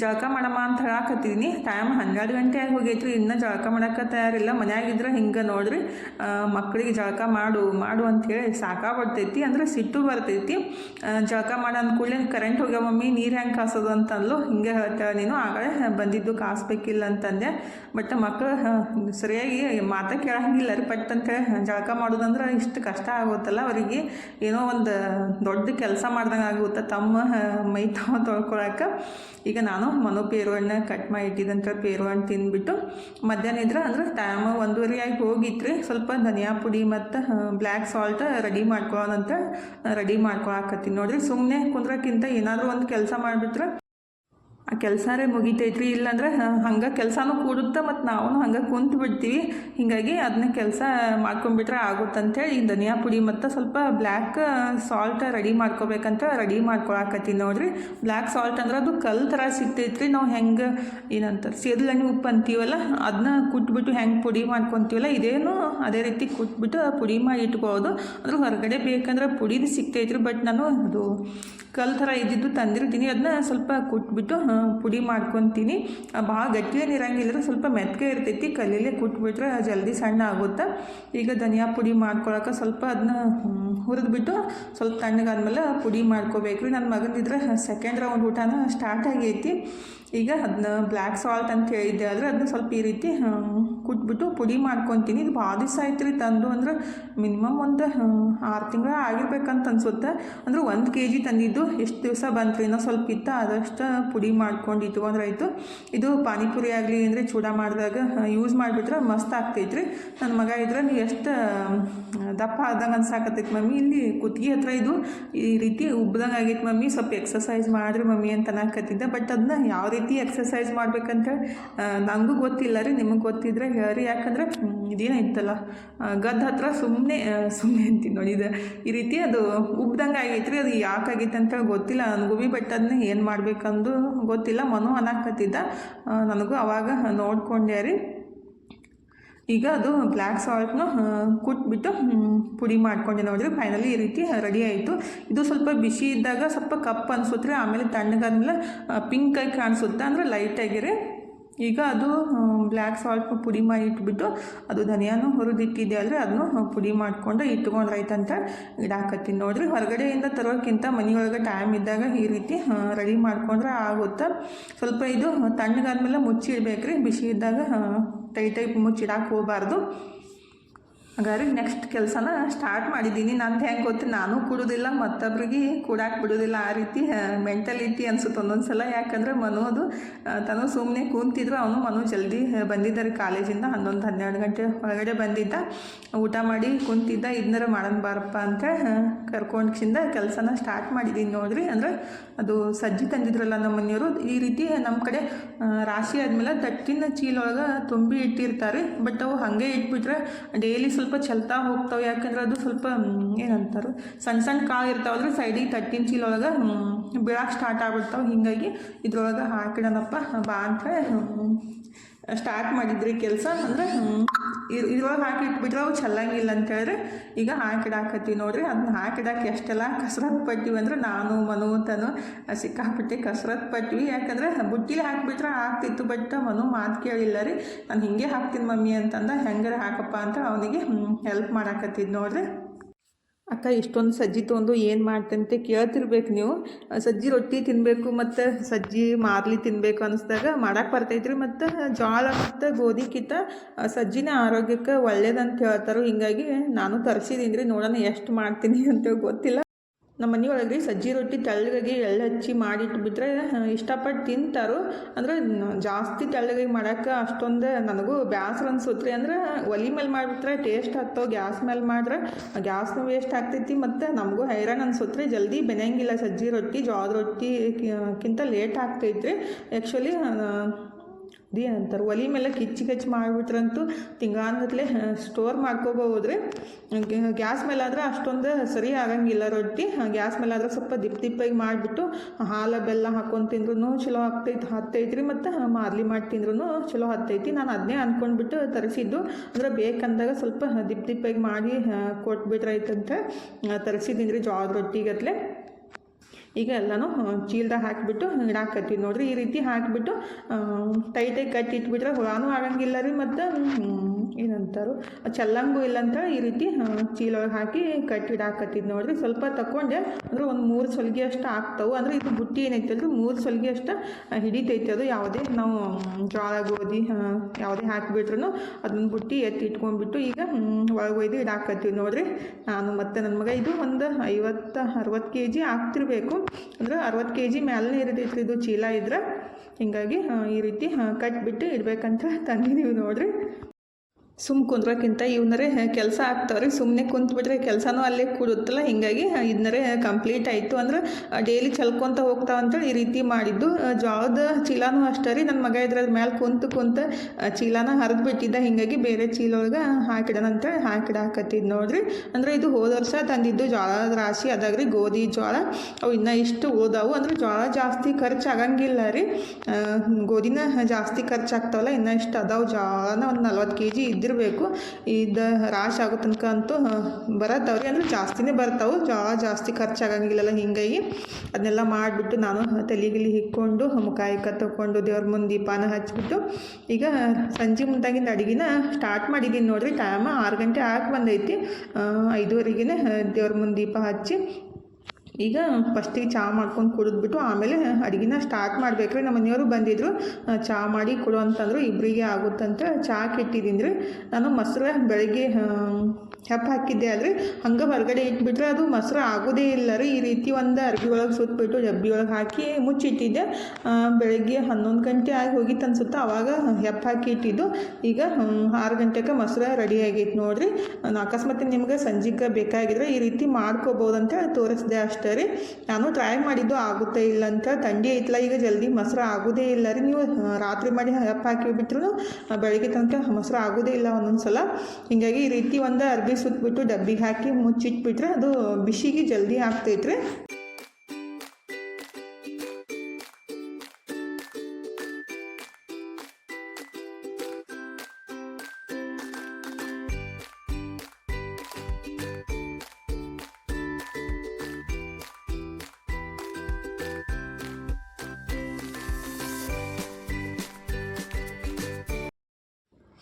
ಜಳಕ ಮಾಡಮ್ಮ ಅಂತ ಹೇಳಕತ್ತಿದ್ದೀನಿ ಟೈಮ್ ಹನ್ನೆರಡು ಗಂಟೆ ಆಗಿ ಹೋಗೈತ್ರಿ ಇನ್ನೂ ಜಳಕ ಮಾಡೋಕೆ ತಯಾರಿಲ್ಲ. ಮನ್ಯಾಗಿದ್ರೆ ಹಿಂಗೆ ನೋಡ್ರಿ. ಮಕ್ಕಳಿಗೆ ಜಳಕ ಮಾಡು ಮಾಡು ಅಂತೇಳಿ ಬರ್ತೈತಿ ಅಂದ್ರೆ ಸಿಟ್ಟು ಬರ್ತೈತಿ. ಜಳಕ ಮಾಡೋ ಅಂದ್ಕೂಡಲೇ ಕರೆಂಟ್ ಹೋಗ್ಯಾವ ಮಮ್ಮಿ. ನೀರು ಹೆಂಗೆ ಕಾಸೋದು ಅಂತಂದ್ಲು. ಹಿಂಗೆ ಹೇಳ್ತಾಳೆ ನೀನು. ಆಗಲೇ ಬಂದಿದ್ದು ಕಾಸ್ಬೇಕಿಲ್ಲ ಅಂತಂದೆ. ಬಟ್ ಮಕ್ಕಳು ಸರಿಯಾಗಿ ಮಾತ ಕೇಳಂಗಿಲ್ಲ ರೀ ಪಟ್ ಜಳಕ ಮಾಡೋದಂದ್ರೆ ಇಷ್ಟು ಕಷ್ಟ ಆಗುತ್ತಲ್ಲ ಅವರಿಗೆ. ಏನೋ ಒಂದು ದೊಡ್ಡ ಕೆಲಸ ಮಾಡ್ದಂಗೆ ಆಗುತ್ತೆ ತಮ್ಮ ಮೈ ತಾವು ತೊಳ್ಕೊಳಕ್ಕೆ ಈಗ ನಾನು ಮನೋ ಪೇರು ಹಣ್ಣು ಕಟ್ ಮಾಡಿ ಇಟ್ಟಿದ್ದಂತ ಪೇರು ಹಣ್ಣು ತಿಂದ್ಬಿಟ್ಟು ಮಧ್ಯಾಹ್ನ ಇದ್ರೆ ಅಂದ್ರೆ ಟೈಮ್ ಒಂದೂವರೆ ಆಗಿ ಹೋಗಿತ್ರಿ. ಸ್ವಲ್ಪ ಧನಿಯಾ ಪುಡಿ ಮತ್ತು ಬ್ಲ್ಯಾಕ್ ಸಾಲ್ಟ್ ರೆಡಿ ಮಾಡ್ಕೊಳ್ಳೋಣಂತ ರೆಡಿ ಮಾಡ್ಕೊಳಕತ್ತೀನಿ. ನೋಡ್ರಿ ಸುಮ್ಮನೆ ಕುಂದ್ರಕ್ಕಿಂತ ಏನಾದರೂ ಒಂದು ಕೆಲಸ ಮಾಡಿಬಿಟ್ರೆ ಆ ಕೆಲಸರೇ ಮುಗಿತೈತ್ರಿ, ಇಲ್ಲಾಂದ್ರೆ ಹಂಗೆ ಕೆಲಸನೂ ಕೂಡುತ್ತೆ ಮತ್ತು ನಾವು ಹಂಗೆ ಕುಂತು ಬಿಡ್ತೀವಿ. ಹೀಗಾಗಿ ಅದನ್ನ ಕೆಲಸ ಮಾಡ್ಕೊಂಡ್ಬಿಟ್ರೆ ಆಗುತ್ತಂತೇಳಿ ಈ ಧನಿಯಾ ಪುಡಿ ಮತ್ತು ಸ್ವಲ್ಪ ಬ್ಲ್ಯಾಕ್ ಸಾಲ್ಟ್ ರೆಡಿ ಮಾಡ್ಕೋಬೇಕಂತ ರೆಡಿ ಮಾಡ್ಕೊಳಕತ್ತೀನಿ ನೋಡಿರಿ. ಬ್ಲ್ಯಾಕ್ ಸಾಲ್ಟ್ ಅಂದ್ರೆ ಅದು ಕಲ್ ಥರ ಸಿಗ್ತೈತ್ರಿ. ನಾವು ಹೆಂಗೆ ಏನಂತಾರೆ, ಸೇದಲಣ್ಣೆ ಉಪ್ಪು ಅಂತೀವಲ್ಲ ಅದನ್ನ ಕುಟ್ಬಿಟ್ಟು ಹೆಂಗೆ ಪುಡಿ ಮಾಡ್ಕೊತೀವಲ್ಲ, ಇದೇನು ಅದೇ ರೀತಿ ಕುಟ್ಬಿಟ್ಟು ಪುಡಿ ಮಾಡಿ ಇಟ್ಕೊಳ್ಳೋದು ಅಂದ್ರೆ ಹೊರಗಡೆ ಬೇಕಂದ್ರೆ ಪುಡಿದು ಸಿಗ್ತೈತ್ರಿ, ಬಟ್ ನಾನು ಅದು ಕಲ್ ಥರ ಇದ್ದಿದ್ದು ತಂದಿರ್ತೀನಿ. ಅದನ್ನ ಸ್ವಲ್ಪ ಕುಟ್ಬಿಟ್ಟು ಪುಡಿ ಮಾಡ್ಕೊತೀನಿ. ಭಾಳ ಗಟ್ಟಿಯೇನು ಇರಂಗಿಲ್ಲ ಸ್ವಲ್ಪ ಮೆತ್ತಗೆ ಇರ್ತೈತಿ. ಕಲ್ಲಲ್ಲೇ ಕುಟ್ಬಿಟ್ರೆ ಜಲ್ದಿ ಸಣ್ಣ ಆಗುತ್ತೆ? ಈಗ ಧನಿಯಾ ಪುಡಿ ಮಾಡ್ಕೊಳಕ್ಕೆ ಸ್ವಲ್ಪ ಅದನ್ನ ಹುರಿದ್ಬಿಟ್ಟು ಸ್ವಲ್ಪ ತಣ್ಣಗಾದ್ಮೇಲೆ ಪುಡಿ ಮಾಡ್ಕೋಬೇಕ್ರಿ ನನ್ನ ಮಗಂದಿದ್ರೆ ಸೆಕೆಂಡ್ ರೌಂಡ್ ಊಟನ ಸ್ಟಾರ್ಟ್ ಆಗೈತಿ. ಈಗ ಅದನ್ನ ಬ್ಲ್ಯಾಕ್ ಸಾಲ್ಟ್ ಅಂತ ಹೇಳಿದ್ದೆ ಆದರೆ ಅದನ್ನ ಸ್ವಲ್ಪ ಈ ರೀತಿ ಕುಟ್ಬಿಟ್ಟು ಪುಡಿ ಮಾಡ್ಕೊತೀನಿ. ಇದು ಭಾಳ ದಿವಸ ಆಯ್ತು ರೀ ತಂದು ಅಂದ್ರೆ ಮಿನಿಮಮ್ ಒಂದು ಆರು ತಿಂಗಳು ಆಗಿರ್ಬೇಕಂತ ಅನ್ಸುತ್ತೆ. ಅಂದ್ರೆ ಒಂದು ಕೆ ಜಿ ತಂದಿದ್ದು ಎಷ್ಟು ದಿವಸ ಬಂತು ಇನ್ನೂ ಸ್ವಲ್ಪ ಇತ್ತು ಆದಷ್ಟು ಪುಡಿ ಮಾಡ್ಕೊಂಡು ಇಟ್ಕೊಂಡ್ರೆ ಆಯಿತು. ಇದು ಪಾನಿಪುರಿ ಆಗಲಿ ಅಂದರೆ ಚೂಡ ಮಾಡಿದಾಗ ಯೂಸ್ ಮಾಡಿಬಿಟ್ರೆ ಮಸ್ತ್ ಆಗ್ತೈತ್ರಿ. ನನ್ನ ಮಗ ಇದ್ರೆ ನೀವು ಎಷ್ಟು ದಪ್ಪ ಆದಂಗೆ ಅನ್ಸಾಕತ್ತೈತಿ ಮಮ್ಮಿ. ಇಲ್ಲಿ ಕುತ್ತಿಗೆ ಹತ್ರ ಇದು ಈ ರೀತಿ ಉಬ್ದಂಗೆ ಆಗೈತೆ ಮಮ್ಮಿ. ಸ್ವಲ್ಪ ಎಕ್ಸಸೈಸ್ ಮಾಡಿರಿ ಮಮ್ಮಿ ಅಂತ ಅನ್ನಕತ್ತಿದ್ದೆ. ಬಟ್ ಅದನ್ನ ಯಾವ ರೀತಿ ಎಕ್ಸಸೈಸ್ ಮಾಡ್ಬೇಕಂತ ನನಗೂ ಗೊತ್ತಿಲ್ಲ ರೀ. ನಿಮಗೆ ಗೊತ್ತಿದ್ರೆ ಹೇಳ್ರಿ, ಯಾಕಂದ್ರೆ ಇದೇನೇ ಇತ್ತಲ್ಲ ಗದ್ದ ಹತ್ರ ಸುಮ್ಮನೆ ಸುಮ್ಮನೆ ಅಂತೀನಿ ನೋಡಿ, ಇದು ಈ ರೀತಿ ಅದು ಉಬ್ದಂಗೆ ಆಗೈತೆ ರೀ ಅದು ಯಾಕಾಗೈತೆ ಆಗೈತೆ ಅಂತ ಗೊತ್ತಿಲ್ಲ. ನನಗೂ ಭೀ ಬಟ್ ಅದನ್ನ ಏನು ಮಾಡಬೇಕಂದು ಗೊತ್ತಿಲ್ಲ. ಮನು ಅನ್ನಕತ್ತಿದ್ದ ನನಗೂ ಅವಾಗ ನೋಡ್ಕೊಂಡೆ ರೀ. ಈಗ ಅದು ಬ್ಲ್ಯಾಕ್ ಸಾಲ್ಟ್ನ ಕುಟ್ಬಿಟ್ಟು ಪುಡಿ ಮಾಡ್ಕೊಂಡೆ ನೋಡಿದ್ರೆ ಫೈನಲಿ ಈ ರೀತಿ ರೆಡಿ ಆಯಿತು. ಇದು ಸ್ವಲ್ಪ ಬಿಸಿ ಇದ್ದಾಗ ಸ್ವಲ್ಪ ಕಪ್ ಅನ್ಸುತ್ತೆ ಆಮೇಲೆ ತಣ್ಣಗಾದ್ಮೇಲೆ ಪಿಂಕಾಗಿ ಕಾಣಿಸುತ್ತೆ ಅಂದರೆ ಲೈಟಾಗಿರಿ ಈಗ ಅದು ಬ್ಲ್ಯಾಕ್ ಸಾಲ್ಟ್ ಪುಡಿ ಮಾಡಿ ಇಟ್ಬಿಟ್ಟು ಅದು ಧನಿಯಾನು ಹುರಿದಿಟ್ಟಿದೆ ಆದರೆ ಅದನ್ನು ಪುಡಿ ಮಾಡಿಕೊಂಡು ಇಟ್ಕೊಂಡ್ರೈತಂತ ಇಡಾಕತ್ತೀನಿ ನೋಡ್ರಿ ಹೊರಗಡೆಯಿಂದ ತರೋಕ್ಕಿಂತ ಮನೆಯೊಳಗೆ ಟೈಮ್ ಇದ್ದಾಗ ಈ ರೀತಿ ರೆಡಿ ಮಾಡ್ಕೊಂಡ್ರೆ ಆಗುತ್ತೆ? ಸ್ವಲ್ಪ ಇದು ತಣ್ಣಗಾದ್ಮೇಲೆ ಮುಚ್ಚಿ ಇಡ್ಬೇಕ್ರಿ ಬಿಸಿ ಇದ್ದಾಗ ಟೈ ಟೈಪ್ ಮುಚ್ಚಿಡಾಕೆ ಹೋಗಬಾರ್ದು. ಹಾಗಾದ್ರೆ ನೆಕ್ಸ್ಟ್ ಕೆಲಸನ ಸ್ಟಾರ್ಟ್ ಮಾಡಿದ್ದೀನಿ. ನಂದು ಹೆಂಗೆ ಗೊತ್ತು ನಾನು ಕೊಡೋದಿಲ್ಲ ಮತ್ತೊಬ್ರಿಗೆ ಕೂಡಾಕೆ ಬಿಡೋದಿಲ್ಲ. ಆ ರೀತಿ ಮೆಂಟಲಿಟಿ ಅನ್ಸುತ್ತೆ ಒಂದೊಂದು ಸಲ ಯಾಕಂದ್ರೆ ಮನು ಅದು ಆ, ತನು ಸುಮ್ಮನೆ ಕೂತಿದ್ರು. ಅವನು ಮನು ಜಲ್ದಿ ಬಂದಿದ್ದಾರೆ ಕಾಲೇಜಿಂದ. ಹನ್ನೊಂದು ಹನ್ನೆರಡು ಗಂಟೆ ಒಳಗಡೆ ಬಂದಿದ್ದ. ಊಟ ಮಾಡಿ ಕುಂತಿದ್ದ. ಇದನ್ನರ ಮಾಡೋಣ ಬಾರಪ್ಪ ಅಂತ ಕರ್ಕೊಂಡ್ಸಿಂದ ಕೆಲಸನ ಸ್ಟಾರ್ಟ್ ಮಾಡಿದ್ದೀನಿ ನೋಡ್ರಿ. ಅಂದ್ರೆ ಅದು ಸಜ್ಜಿ ತಂದಿದ್ರಲ್ಲ ನಮ್ಮ ಮನೆಯವರು. ಈ ರೀತಿ ನಮ್ಮ ಕಡೆ ರಾಶಿ ಆದಮೇಲೆ ತಟ್ಟಿನ ಚೀಲೊಳಗೆ ತುಂಬಿ ಇಟ್ಟಿರ್ತಾರೆ. ಬಟ್ ಅವು ಹಾಗೆ ಇಟ್ಬಿಟ್ರೆ ಡೈಲಿ ಸ್ವಲ್ಪ ಚೆಲ್ತಾ ಹೋಗ್ತಾವೆ. ಯಾಕಂದ್ರೆ ಅದು ಸ್ವಲ್ಪ ಏನಂತಾರೆ ಸಣ್ಣ ಸಣ್ಣ ಕಾಳು ಇರ್ತಾವಲ್ರಿ ಸೈಡಿಗೆ ತಟ್ಟಿನ ಚೀಲೊಳಗೆ ಬೀಳಕ್ಕೆ ಸ್ಟಾರ್ಟ್ ಆಗ್ಬಿಡ್ತಾವೆ. ಹೀಗಾಗಿ ಇದ್ರೊಳಗೆ ಹಾಕಿಡೋಣಪ್ಪ ಬಾ ಅಂತ ಸ್ಟಾರ್ಟ್ ಮಾಡಿದ್ರಿ ಕೆಲಸ ಅಂದರೆ ಇದ್ರೊಳಗೆ ಹಾಕಿಟ್ಬಿಟ್ರೆ ಅವು ಚೆಲ್ಲಂಗಿಲ್ಲ ಅಂತ ಹೇಳಿದ್ರೆ, ಈಗ ಹಾಕಿಡಾಕತ್ತೀವಿ ನೋಡ್ರಿ ಅದನ್ನ ಹಾಕಿಡಾಕ ಎಷ್ಟೆಲ್ಲ ಕಸರತ್ತು ಪಟ್ಟಿವಿ ಅಂದ್ರೆ ನಾನು, ಮನು, ತನು ಸಿಕ್ಕಾಪಟ್ಟೆ ಕಸರತ್ತು ಪಟ್ವಿ ಯಾಕಂದ್ರೆ ಬುಟ್ಟಿಲಿ ಹಾಕ್ಬಿಟ್ರೆ ಆಗ್ತಿತ್ತು, ಬಟ್ ಮನು ಮಾತು ಕೇಳಿಲ್ಲ ರೀ. ನಾನು ಹಿಂಗೆ ಹಾಕ್ತೀನಿ ಮಮ್ಮಿ ಅಂತಂದ, ಹೆಂಗಾರ ಹಾಕಪ್ಪ ಅಂತ ಅವನಿಗೆ ಹೆಲ್ಪ್ ಮಾಡಾಕತ್ತಿದ್ದು ನೋಡ್ರಿ. ಅಕ್ಕ, ಇಷ್ಟೊಂದು ಸಜ್ಜಿ ತೊಗೊಂಡು ಏನು ಮಾಡ್ತಂತೆ ಕೇಳ್ತಿರ್ಬೇಕು ನೀವು. ಸಜ್ಜಿ ರೊಟ್ಟಿ ತಿನ್ನಬೇಕು ಮತ್ತು ಸಜ್ಜಿ ಮಾರ್ಲಿ ತಿನ್ನಬೇಕು ಅನಿಸ್ದಾಗ ಮಾಡಕ್ಕೆ ಬರ್ತೈತ್ರಿ. ಮತ್ತು ಜೋಳ ಮತ್ತು ಗೋಧಿಕ್ಕಿಂತ ಸಜ್ಜಿನೇ ಆರೋಗ್ಯಕ್ಕೆ ಒಳ್ಳೇದಂತ ಹೇಳ್ತಾರೆ, ಹಿಂಗಾಗಿ ನಾನು ತರಿಸಿದ್ದೀನಿ ರೀ ನೋಡೋಣ ಎಷ್ಟು ಮಾಡ್ತೀನಿ ಅಂತ ಗೊತ್ತಿಲ್ಲ. ನಮ್ಮ ಮನೆಯೊಳಗೆ ಸಜ್ಜಿ ರೊಟ್ಟಿ ತೆಳ್ಳಗಾಗಿ ಎಳ್ಳು ಹಚ್ಚಿ ಮಾಡಿಟ್ಬಿಟ್ರೆ ಇಷ್ಟಪಟ್ಟು ತಿಂತಾರೋ. ಅಂದ್ರೆ ಜಾಸ್ತಿ ತೆಳ್ಳಗಾಗಿ ಮಾಡೋಕೆ ಅಷ್ಟೊಂದು ನನಗೂ ಬೇಸರ ಅನ್ಸುತ್ತೆ ರೀ ಅಂದ್ರೆ, ಒಲೆ ಮೇಲೆ ಮಾಡಿಬಿಟ್ರೆ ಟೇಸ್ಟ್ ಆಗ್ತಾವೆ ಗ್ಯಾಸ್ ಮೇಲೆ ಮಾಡಿದ್ರೆ ಗ್ಯಾಸ್ನು ವೇಸ್ಟ್ ಆಗ್ತೈತಿ ಮತ್ತು ನಮಗೂ ಹೈರಾಣ ಅನ್ಸುತ್ತೆ ರೀ ಜಲ್ದಿ ಬೆನೆಯಂಗಿಲ್ಲ ಸಜ್ಜಿ ರೊಟ್ಟಿ ಜೋಳದ ರೊಟ್ಟಿಗಿಂತ ಲೇಟ್ ಆಗ್ತೈತ್ರಿ. ಆ್ಯಕ್ಚುಲಿ ಅಂತಾರೆ. ಒಲೆ ಮೇಲೆ ಕಿಚ್ಚಿ ಕಿಚ್ಚು ಮಾಡಿಬಿಟ್ರಂತೂ ತಿಂಗಳಾನ್ಗಟ್ಲೆ ಸ್ಟೋರ್ ಮಾಡ್ಕೋಬೋದು ರೀ ಗ್ಯಾಸ್ ಮೇಲಾದರೆ ಅಷ್ಟೊಂದು ಸರಿ ಆಗಂಗಿಲ್ಲ ರೊಟ್ಟಿ. ಗ್ಯಾಸ್ ಮೇಲಾದರೆ ಸ್ವಲ್ಪ ದಿಪ್ ದಿಪ್ಪಾಗಿ ಮಾಡಿಬಿಟ್ಟು, ಹಾಲು, ಬೆಲ್ಲ ಹಾಕೊಂಡು ತಿಂದ್ರೂ ಚಲೋ ಆಗ್ತೈತಿ ಹತ್ತೈತಿ ರೀ ಮತ್ತು ಮಾರ್ಲಿ ಮಾಡಿ ತಿಂದ್ರೂ ಚಲೋ ಹತ್ತೈತಿ. ನಾನು ಅದನ್ನೇ ಅಂದ್ಕೊಂಡ್ಬಿಟ್ಟು ತರಿಸಿದ್ದು. ಅಂದ್ರೆ ಬೇಕಂದಾಗ ಸ್ವಲ್ಪ ದಿಪ್ ದಿಪ್ಪಾಗಿ ಮಾಡಿ ಕೊಟ್ಬಿಟ್ರೈತಂತೆ ತರಿಸಿದ್ದೀನಿ ರೀ ಜೋಳದ ರೊಟ್ಟಿಗತ್ಲೆ. ಈಗ ಎಲ್ಲನೂ ಚೀಲ್ದಾಗ ಹಾಕಿಬಿಟ್ಟು ಇಡಾಕತ್ತೀವಿ ನೋಡಿರಿ. ಈ ರೀತಿ ಹಾಕಿಬಿಟ್ಟು ಟೈಟಾಗಿ ಕಟ್ಟಿ ಇಟ್ಬಿಟ್ರೆ ಹುಳಾನೂ ಆಗಂಗಿಲ್ಲ ರೀ ಮತ್ತು. ಏನಂತಾರು, ಚಲ್ಲಂಗು ಇಲ್ಲ ಅಂತ ಈ ರೀತಿ ಚೀಲೊಳಗೆ ಹಾಕಿ ಕಟ್ಟಿಡಾಕತ್ತಿದ್ದು ನೋಡ್ರಿ. ಸ್ವಲ್ಪ ತಗೊಂಡೆ ಅಂದ್ರೆ ಒಂದು ಮೂರು ಸೊಲ್ಗೆ ಅಷ್ಟು ಆಗ್ತಾವೆ. ಅಂದ್ರೆ ಇದು ಬುಟ್ಟಿ ಏನೈತೆ ಅಲ್ರಿ, ಮೂರು ಸೊಲ್ಗೆ ಅಷ್ಟು ಹಿಡಿತೈತೆ ಅದು. ಯಾವುದೇ ನಾವು ಜೋಳ ಗೋಧಿ ಯಾವುದೇ ಹಾಕಿಬಿಟ್ರು ಅದನ್ನ ಬುಟ್ಟಿ ಎತ್ತಿ ಇಟ್ಕೊಂಡ್ಬಿಟ್ಟು ಈಗ ಒಳಗೆ ಒಯ್ದು ಇಡಾಕತ್ತೀವಿ ನೋಡ್ರಿ. ನಾನು ಮತ್ತು ನನ್ನ ಮಗ ಇದು ಒಂದು ಐವತ್ತು, ಅರವತ್ತು ಕೆ ಜಿ ಆಗ್ತಿರ್ಬೇಕು. ಅಂದ್ರೆ ಅರವತ್ತು ಕೆ ಜಿ ಮ್ಯಾಲೇ ಇರ್ತೈತ್ರಿ ಇದು ಚೀಲ ಇದ್ರೆ. ಹಿಂಗಾಗಿ ಈ ರೀತಿ ಕಟ್ಬಿಟ್ಟು ಇಡ್ಬೇಕಂತ ತಂದಿದ್ದೀವಿ ನೋಡ್ರಿ. ಸುಮ್ಮ ಕುಂದ್ರಕ್ಕಿಂತ ಇವನರೇ ಕೆಲಸ ಆಗ್ತಾವ್ರಿ. ಸುಮ್ಮನೆ ಕುಂತ್ಬಿಟ್ರೆ ಕೆಲಸನೂ ಅಲ್ಲೇ ಕೂಡುತ್ತಲ್ಲ. ಹಿಂಗಾಗಿ ಇದನ್ನರೇ ಕಂಪ್ಲೀಟ್ ಆಯಿತು. ಅಂದ್ರೆ ಡೈಲಿ ಚಲ್ಕೊತ ಹೋಗ್ತಾವ ಅಂತೇಳಿ ಈ ರೀತಿ ಮಾಡಿದ್ದು. ಜ್ವಾಳದ ಚೀಲನೂ ಅಷ್ಟೇ ರೀ. ನನ್ನ ಮಗ ಇದ್ರ ಮೇಲೆ ಕುಂತು ಕುಂತ ಚೀಲನ ಹರಿದು ಬಿಟ್ಟಿದ್ದ ಹಿಂಗಾಗಿ ಬೇರೆ ಚೀಲೊಳಗೆ ಒಳಗೆ ಹಾಕಿಡಾಕತ್ತಿದ್ ನೋಡ್ರಿ. ಅಂದ್ರೆ, ಇದು ಹೋದ ವರ್ಷ ತಂದಿದ್ದು ಜೋಳದ ರಾಶಿ ಅದಾಗ್ರಿ. ಗೋಧಿ ಜ್ವಾಳ. ಅವು ಇನ್ನೂ ಇಷ್ಟು ಓದಾವು ಅಂದ್ರೆ, ಜ್ವಾಳ ಜಾಸ್ತಿ ಖರ್ಚು ಆಗಂಗಿಲ್ಲ ರೀ. ಗೋಧಿನ ಜಾಸ್ತಿ ಖರ್ಚಾಗ್ತಾವಲ್ಲ ಇನ್ನೂ ಇಷ್ಟು ಅದಾವು. ಜೋಳನ ಒಂದು ನಲ್ವತ್ತು ಕೆ ಜಿ ಇದ್ದಿರಬೇಕು ಇದು ರಾಶ್ ಆಗೋ ತನಕ ಅಂತೂ ಬರತ್ತವ್ರಿ. ಅಂದ್ರೆ ಜಾಸ್ತಿನೇ ಬರ್ತಾವೆ. ಜಾ, ಜಾಸ್ತಿ ಖರ್ಚಾಗಂಗಿಲ್ಲಲ್ಲ ಹಿಂಗಾಗಿ ಅದನ್ನೆಲ್ಲ ಮಾಡಿಬಿಟ್ಟು ನಾನು ತಲೆಗಿಲಿ ಹಿಕ್ಕೊಂಡು ಮುಖಾಯಿಕ ತೊಗೊಂಡು ದೇವ್ರ ಮುಂದೆ ದೀಪಾನ ಹಚ್ಚಿಬಿಟ್ಟು ಈಗ ಸಂಜೆ ಮುಂದಾಗಿಂದ ಅಡುಗೆನ ಸ್ಟಾರ್ಟ್ ಮಾಡಿದ್ದೀನಿ ನೋಡಿರಿ. ಟೈಮ್ ಆರು ಗಂಟೆ ಆಗಿ ಬಂದೈತಿ. ಐದುವರೆಗೆ ದೇವ್ರ ಮುಂದೆ ದೀಪ ಹಚ್ಚಿ ಈಗ ಫಸ್ಟಿಗೆ ಚಹಾ ಮಾಡ್ಕೊಂಡು ಕುಡಿದ್ಬಿಟ್ಟು ಆಮೇಲೆ ಅಡುಗೆನ ಸ್ಟಾರ್ಟ್ ಮಾಡಬೇಕ್ರಿ. ನಮ್ಮ ಮನೆಯವರು ಬಂದಿದ್ದರು ಚಹಾ ಮಾಡಿ ಕೊಡು ಅಂತಂದರು. ಇಬ್ಬರಿಗೆ ಆಗುತ್ತಂತ ಚಹಾ ಕೆಟ್ಟಿದ್ದೀನಿ ನಾನು ಮೊಸರು ಬೆಳಗ್ಗೆ ಹೆಪ್ಪ ಹಾಕಿದ್ದೆ ಆದರೆ ಹಂಗೆ ಹೊರಗಡೆ ಇಟ್ಬಿಟ್ರೆ ಅದು ಮೊಸರು ಆಗೋದೇ ಇಲ್ಲ ರೀ. ಈ ರೀತಿ ಒಂದು ಅರ್ಬಿ ಒಳಗೆ ಸುತ್ತಬಿಟ್ಟು ಡಬ್ಬಿ ಒಳಗೆ ಹಾಕಿ ಮುಚ್ಚಿಟ್ಟಿದ್ದೆ. ಬೆಳಗ್ಗೆ ಹನ್ನೊಂದು ಗಂಟೆ ಆಗಿ ಹೋಗಿತ್ತು ಅನ್ಸುತ್ತೆ. ಆವಾಗ ಹೆಪ್ಪು ಹಾಕಿ ಇಟ್ಟಿದ್ದು. ಈಗ ಆರು ಗಂಟೆಗೆ ಮೊಸರು ರೆಡಿ ಆಗೈತೆ ನೋಡಿರಿ. ಅಕಸ್ಮಾತ್ ನಿಮ್ಗೆ ಸಂಜೆಗೆ ಬೇಕಾಗಿದ್ರೆ ಈ ರೀತಿ ಮಾಡ್ಕೋಬೋದು ಅಂತ ತೋರಿಸ್ದೆ ಅಷ್ಟೇ ರೀ. ನಾನು ಟ್ರೈ ಮಾಡಿದ್ದು ಆಗುತ್ತೆ ಇಲ್ಲ ಅಂತ ಥಂಡಿ ಐತಲ್ಲ ಈಗ ಜಲ್ದಿ ಮೊಸರು ಆಗೋದೇ ಇಲ್ಲ ರೀ. ನೀವು ರಾತ್ರಿ ಮಾಡಿ ಹೆಪ್ಪ ಹಾಕಿ ಬಿಟ್ರು ಬೆಳಗ್ಗೆ ತನಕ ಮೊಸರು ಆಗೋದೇ ಇಲ್ಲ ಒಂದೊಂದು ಸಲ ಹೀಗಾಗಿ ಈ ರೀತಿ ಒಂದು ಅರ್ಬಿ ಸುತ್ತಬಿಟ್ಟು ಡಬ್ಬಿಗೆ ಹಾಕಿ ಮುಚ್ಚಿಟ್ಬಿಟ್ರೆ ಅದು ಬಿಸಿಗೆ ಜಲ್ದಿ ಆಗ್ತೈತ್ರಿ.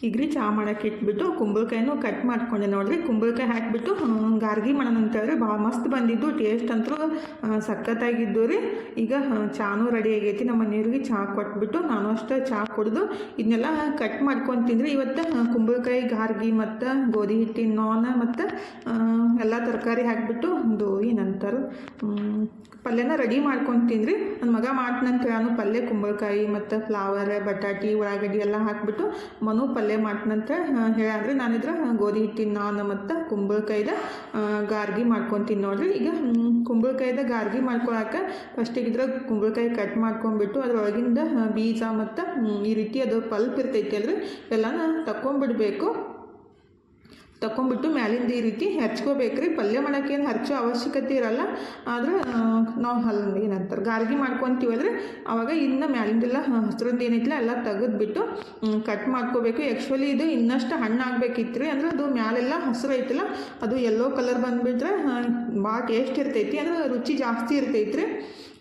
ಹಿಗ್ರಿ ಚಹಾ ಮಾಡಕ್ಕೆ ಇಟ್ಬಿಟ್ಟು ಕುಂಬಳಕಾಯಿನೂ ಕಟ್ ಮಾಡ್ಕೊಂಡೆ. ನೋಡಿರಿ, ಕುಂಬಳಕಾಯಿ ಹಾಕಿಬಿಟ್ಟು ಗಾರ್ಗಿ ಮಾಡೋಣ ಅಂತ ಹೇಳಿದ್ರೆ ಭಾಳ ಮಸ್ತ್ ಬಂದಿದ್ದು. ಟೇಸ್ಟ್ ಅಂತೂ ಸಖತ್ತಾಗಿದ್ದು ರೀ. ಈಗ ಚಾನೂ ರೆಡಿ ಆಗೈತಿ. ನಮ್ಮ ಮನೆಯವ್ರಿಗೆ ಚಹಾ ಕೊಟ್ಬಿಟ್ಟು ನಾನು ಅಷ್ಟೇ ಚಹಾ ಕುಡಿದು ಇದನ್ನೆಲ್ಲ ಕಟ್ ಮಾಡ್ಕೊಂಡು ತಿಂದ್ರಿ ಇವತ್ತು ಕುಂಬಳಕಾಯಿ, ಗಾರ್ಗಿ ಮತ್ತು ಗೋಧಿ ಹಿಟ್ಟಿನ ನಾನ್ ಮತ್ತು ಎಲ್ಲ ತರಕಾರಿ ಹಾಕಿಬಿಟ್ಟು ಒಂದು ಏನಂತಾರೆ ಪಲ್ಯನ ರೆಡಿ ಮಾಡ್ಕೊಂಡು ತಿಂದ್ರಿ. ನನ್ನ ಮಗ ಮಾಡ್ತಂತ ನಾನು ಪಲ್ಯ ಕುಂಬಳಕಾಯಿ ಮತ್ತು ಫ್ಲವರ್ ಬಟಾಟಿ, ಉಳ್ಳಾಗಡ್ಡಿ ಎಲ್ಲ ಹಾಕಿಬಿಟ್ಟು ಮನು ಪಲ್ಯ ಪಲ್ಯ ಮಾಡ್ತನಂತ ಹೇಳಂದ್ರೆ ನಾನಿದ್ರೆ ಗೋಧಿ ಹಿಟ್ಟಿನ ನಾನ್ ಮತ್ತು ಕುಂಬಳಕಾಯ್ದ ಗಾರ್ಗಿ ಮಾಡ್ಕೊತೀನಿ ನೋಡ್ರಿ. ಈಗ ಕುಂಬಳಕಾಯ್ದ ಗಾರ್ಗಿ ಮಾಡ್ಕೊಳಕ್ಕೆ ಫಸ್ಟಿಗೆ ಇದ್ರ ಕುಂಬಳಕಾಯಿ ಕಟ್ ಮಾಡ್ಕೊಂಡ್ಬಿಟ್ಟು ಅದ್ರೊಳಗಿಂದ ಬೀಜ ಮತ್ತು ಈ ರೀತಿ ಅದು ಪಲ್ಪ್ ಇರ್ತೈತಿ ಅಲ್ರಿ. ಎಲ್ಲನ ತಕ್ಕೊಂಬಿಡ್ಬೇಕು. ತಗೊಂಬಿಟ್ಟು ಮ್ಯಾಲಿಂದ ಈ ರೀತಿ ಹೆಚ್ಕೋಬೇಕ್ರಿ. ಪಲ್ಯ ಮಾಡೋಕ್ಕೇನು ಹಚ್ಚೋ ಅವಶ್ಯಕತೆ ಇರಲ್ಲ. ಆದ್ರೆ ನಾವು ಹಲ್ ಏನಂತಾರೆ, ಗಾರ್ಗಿ ಮಾಡ್ಕೊತೀವಲ್ರಿ. ಅವಾಗ ಇನ್ನು ಮ್ಯಾಲಿಂದೆಲ್ಲ ಹಸ್ರಿಂದ ಏನೈತಿಲ್ಲ ಎಲ್ಲ ತೆಗೆದ್ಬಿಟ್ಟು ಕಟ್ ಮಾಡ್ಕೋಬೇಕು. ಆ್ಯಕ್ಚುಲಿ ಇದು ಇನ್ನಷ್ಟು ಹಣ್ಣು ಆಗ್ಬೇಕಿತ್ತು ರೀ ಅಂದ್ರೆ ಅದು ಮ್ಯಾಲೆಲ್ಲ ಹಸಿರು ಐತಲ್ಲ ಅದು ಯೆಲ್ಲೋ ಕಲರ್ ಬಂದುಬಿಟ್ರೆ ಭಾಳ ಟೇಸ್ಟ್ ಇರ್ತೈತಿ. ಅಂದ್ರೆ ರುಚಿ ಜಾಸ್ತಿ ಇರ್ತೈತಿ ರೀ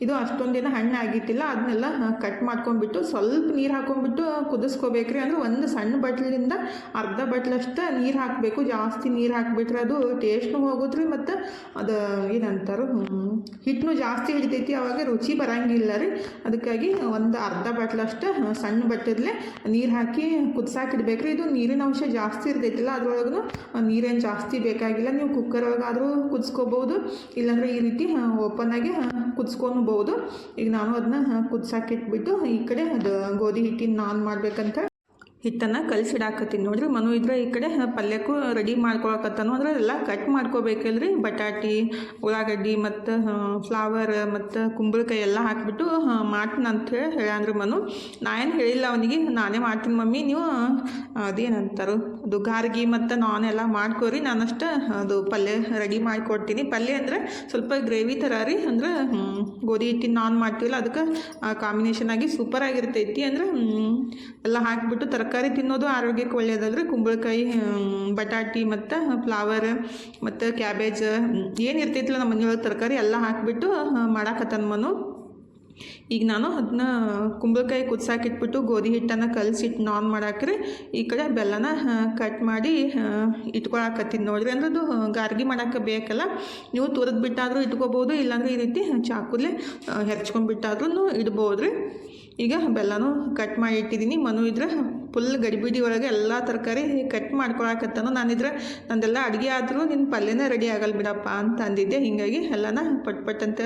ಇದು ಅಷ್ಟೊಂದಿನ ಹಣ್ಣು ಆಗಿತ್ತಿಲ್ಲ ಅದನ್ನೆಲ್ಲ ಕಟ್ ಮಾಡ್ಕೊಂಡ್ಬಿಟ್ಟು ಸ್ವಲ್ಪ ನೀರು ಹಾಕೊಂಡ್ಬಿಟ್ಟು ಕುದಿಸ್ಕೋಬೇಕ್ರಿ. ಅಂದ್ರೆ ಒಂದು ಸಣ್ಣ ಬಟ್ಲಿಂದ ಅರ್ಧ ಬಟ್ಲಷ್ಟು ನೀರು ಹಾಕಬೇಕು. ಜಾಸ್ತಿ ನೀರು ಹಾಕಿಬಿಟ್ರೆ ಅದು ಟೇಸ್ಟ್ನು ಹೋಗುದ್ರಿ ಮತ್ತು ಅದು ಏನಂತಾರೆ ಹಿಟ್ಟನ್ನು ಜಾಸ್ತಿ ಹಿಡಿತೈತಿ, ಅವಾಗ ರುಚಿ ಬರಂಗಿಲ್ಲ ರೀ. ಅದಕ್ಕಾಗಿ ಒಂದು ಅರ್ಧ ಬಟ್ಲಷ್ಟು ಸಣ್ಣ ಬಟ್ಟದಲ್ಲೇ ನೀರು ಹಾಕಿ ಕುದಿಸಾಕಿಡ್ಬೇಕ್ರಿ. ಇದು ನೀರಿನ ಅಂಶ ಜಾಸ್ತಿ ಇರ್ತೈತಿಲ್ಲ ಅದ್ರೊಳಗೂ ನೀರೇನು ಜಾಸ್ತಿ ಬೇಕಾಗಿಲ್ಲ. ನೀವು ಕುಕ್ಕರ್ ಒಳಗಾದರೂ ಕುದಿಸ್ಕೋಬೋದು. ಇಲ್ಲಾಂದರೆ ಈ ರೀತಿ ಓಪನ್ ಆಗಿ ಕುದಿಸ್ಕೊಬೋದು ಈಗ ನಾನು ಅದನ್ನ ಕುದ್ಸಾಕಿಟ್ಬಿಟ್ಟು ಈ ಕಡೆ ಅದು ಗೋಧಿ ಹಿಟ್ಟಿನ ನಾನ್ ಮಾಡ್ಬೇಕಂತ ಹಿಟ್ಟನ್ನು ಕಲಸಿಡಾಕತ್ತೀನಿ. ನೋಡ್ರಿ ಮನು ಇದ್ರೆ ಈ ಕಡೆ ಪಲ್ಯಕ್ಕೂ ರೆಡಿ ಮಾಡ್ಕೊಳಕತ್ತಾನು. ಅಂದ್ರೆ ಎಲ್ಲ ಕಟ್ ಮಾಡ್ಕೋಬೇಕಲ್ರಿ. ಬಟಾಟಿ, ಉಳ್ಳಾಗಡ್ಡಿ ಮತ್ತು ಫ್ಲವರ್ ಮತ್ತು ಕುಂಬಳಕಾಯಿ ಎಲ್ಲ ಹಾಕಿಬಿಟ್ಟು ಮಾಡ್ತೀನಿ ಅಂತ ಹೇಳಿ ಹೇಳಂದ್ರೆ ಮನು. ನಾ ಏನು ಹೇಳಿಲ್ಲ ಅವನಿಗೆ. ನಾನೇ ಮಾಡ್ತೀನಿ ಮಮ್ಮಿ. ನೀವು ಅದೇನಂತಾರೋ? ಅದು ಗಾರ್ಗಿ ಮತ್ತು ನಾನ್ ಎಲ್ಲ ಮಾಡ್ಕೋರಿ. ನಾನಷ್ಟು ಅದು ಪಲ್ಯ ರೆಡಿ ಮಾಡಿಕೊಡ್ತೀನಿ. ಪಲ್ಯ ಅಂದರೆ ಸ್ವಲ್ಪ ಗ್ರೇವಿ ಥರ ರೀ. ಅಂದ್ರೆ ಗೋಧಿ ಹಿಟ್ಟಿನ ನಾನ್ ಮಾಡ್ತೀವಲ್ಲ, ಅದಕ್ಕೆ ಕಾಂಬಿನೇಷನ್ ಆಗಿ ಸೂಪರ್ ಆಗಿರ್ತೈತಿ. ಅಂದ್ರೆ ಎಲ್ಲ ಹಾಕಿಬಿಟ್ಟು ತರಕಾರಿ ತಿನ್ನೋದು ಆರೋಗ್ಯಕ್ಕೆ ಒಳ್ಳೆಯದಲ್ರಿ ಕುಂಬಳಕಾಯಿ ಬಟಾಟಿ ಮತ್ತು ಫ್ಲವರ್ ಮತ್ತು ಕ್ಯಾಬೇಜ್ ಏನು ಇರ್ತೈತಿಲ್ಲ ನಮ್ಮ ಮನೆಯೊಳಗೆ ತರಕಾರಿ ಎಲ್ಲ ಹಾಕಿಬಿಟ್ಟು ಮಾಡಾಕತ್ತನ ಮನು. ಈಗ ನಾನು ಅದನ್ನ ಕುಂಬಳಕಾಯಿ ಕುದ್ಸಾಕಿಟ್ಬಿಟ್ಟು ಗೋಧಿ ಹಿಟ್ಟನ್ನು ಕಲಸಿಟ್ಟು ನಾನ್ ಮಾಡಾಕ್ರಿ. ಈ ಕಡೆ ಬೆಲ್ಲನ ಕಟ್ ಮಾಡಿ ಇಟ್ಕೊಳಕತ್ತೀನಿ ನೋಡ್ರಿ. ಅಂದ್ರೆ ಅದು ಗಾರ್ಗಿ ಮಾಡೋಕೆ ಬೇಕಲ್ಲ. ನೀವು ತುರಿದು ಬಿಟ್ಟಾದರೂ ಇಟ್ಕೋಬೋದು, ಇಲ್ಲಾಂದ್ರೆ ಈ ರೀತಿ ಚಾಕುಲೆ ಹೆಚ್ಕೊಂಡ್ಬಿಟ್ಟಾದ್ರೂ ಇಡ್ಬೋದ್ರಿ. ಈಗ ಬೆಲ್ಲನೂ ಕಟ್ ಮಾಡಿ ಇಟ್ಟಿದ್ದೀನಿ. ಮನು ಇದ್ರೆ ಫುಲ್ ಗಡಿಬಿಡಿ ಒಳಗೆ ಎಲ್ಲ ತರಕಾರಿ ಕಟ್ ಮಾಡ್ಕೊಳಕತ್ತಾನು. ನಾನಿದ್ರೆ ನಂದೆಲ್ಲ ಅಡುಗೆ ಆದರೂ ನಿನ್ನ ಪಲ್ಯನೇ ರೆಡಿ ಆಗಲ್ಲ ಬಿಡಪ್ಪ ಅಂತ ಅಂದಿದ್ದೆ. ಹೀಗಾಗಿ ಎಲ್ಲನ ಪಟ್ ಪಟ್ ಅಂತ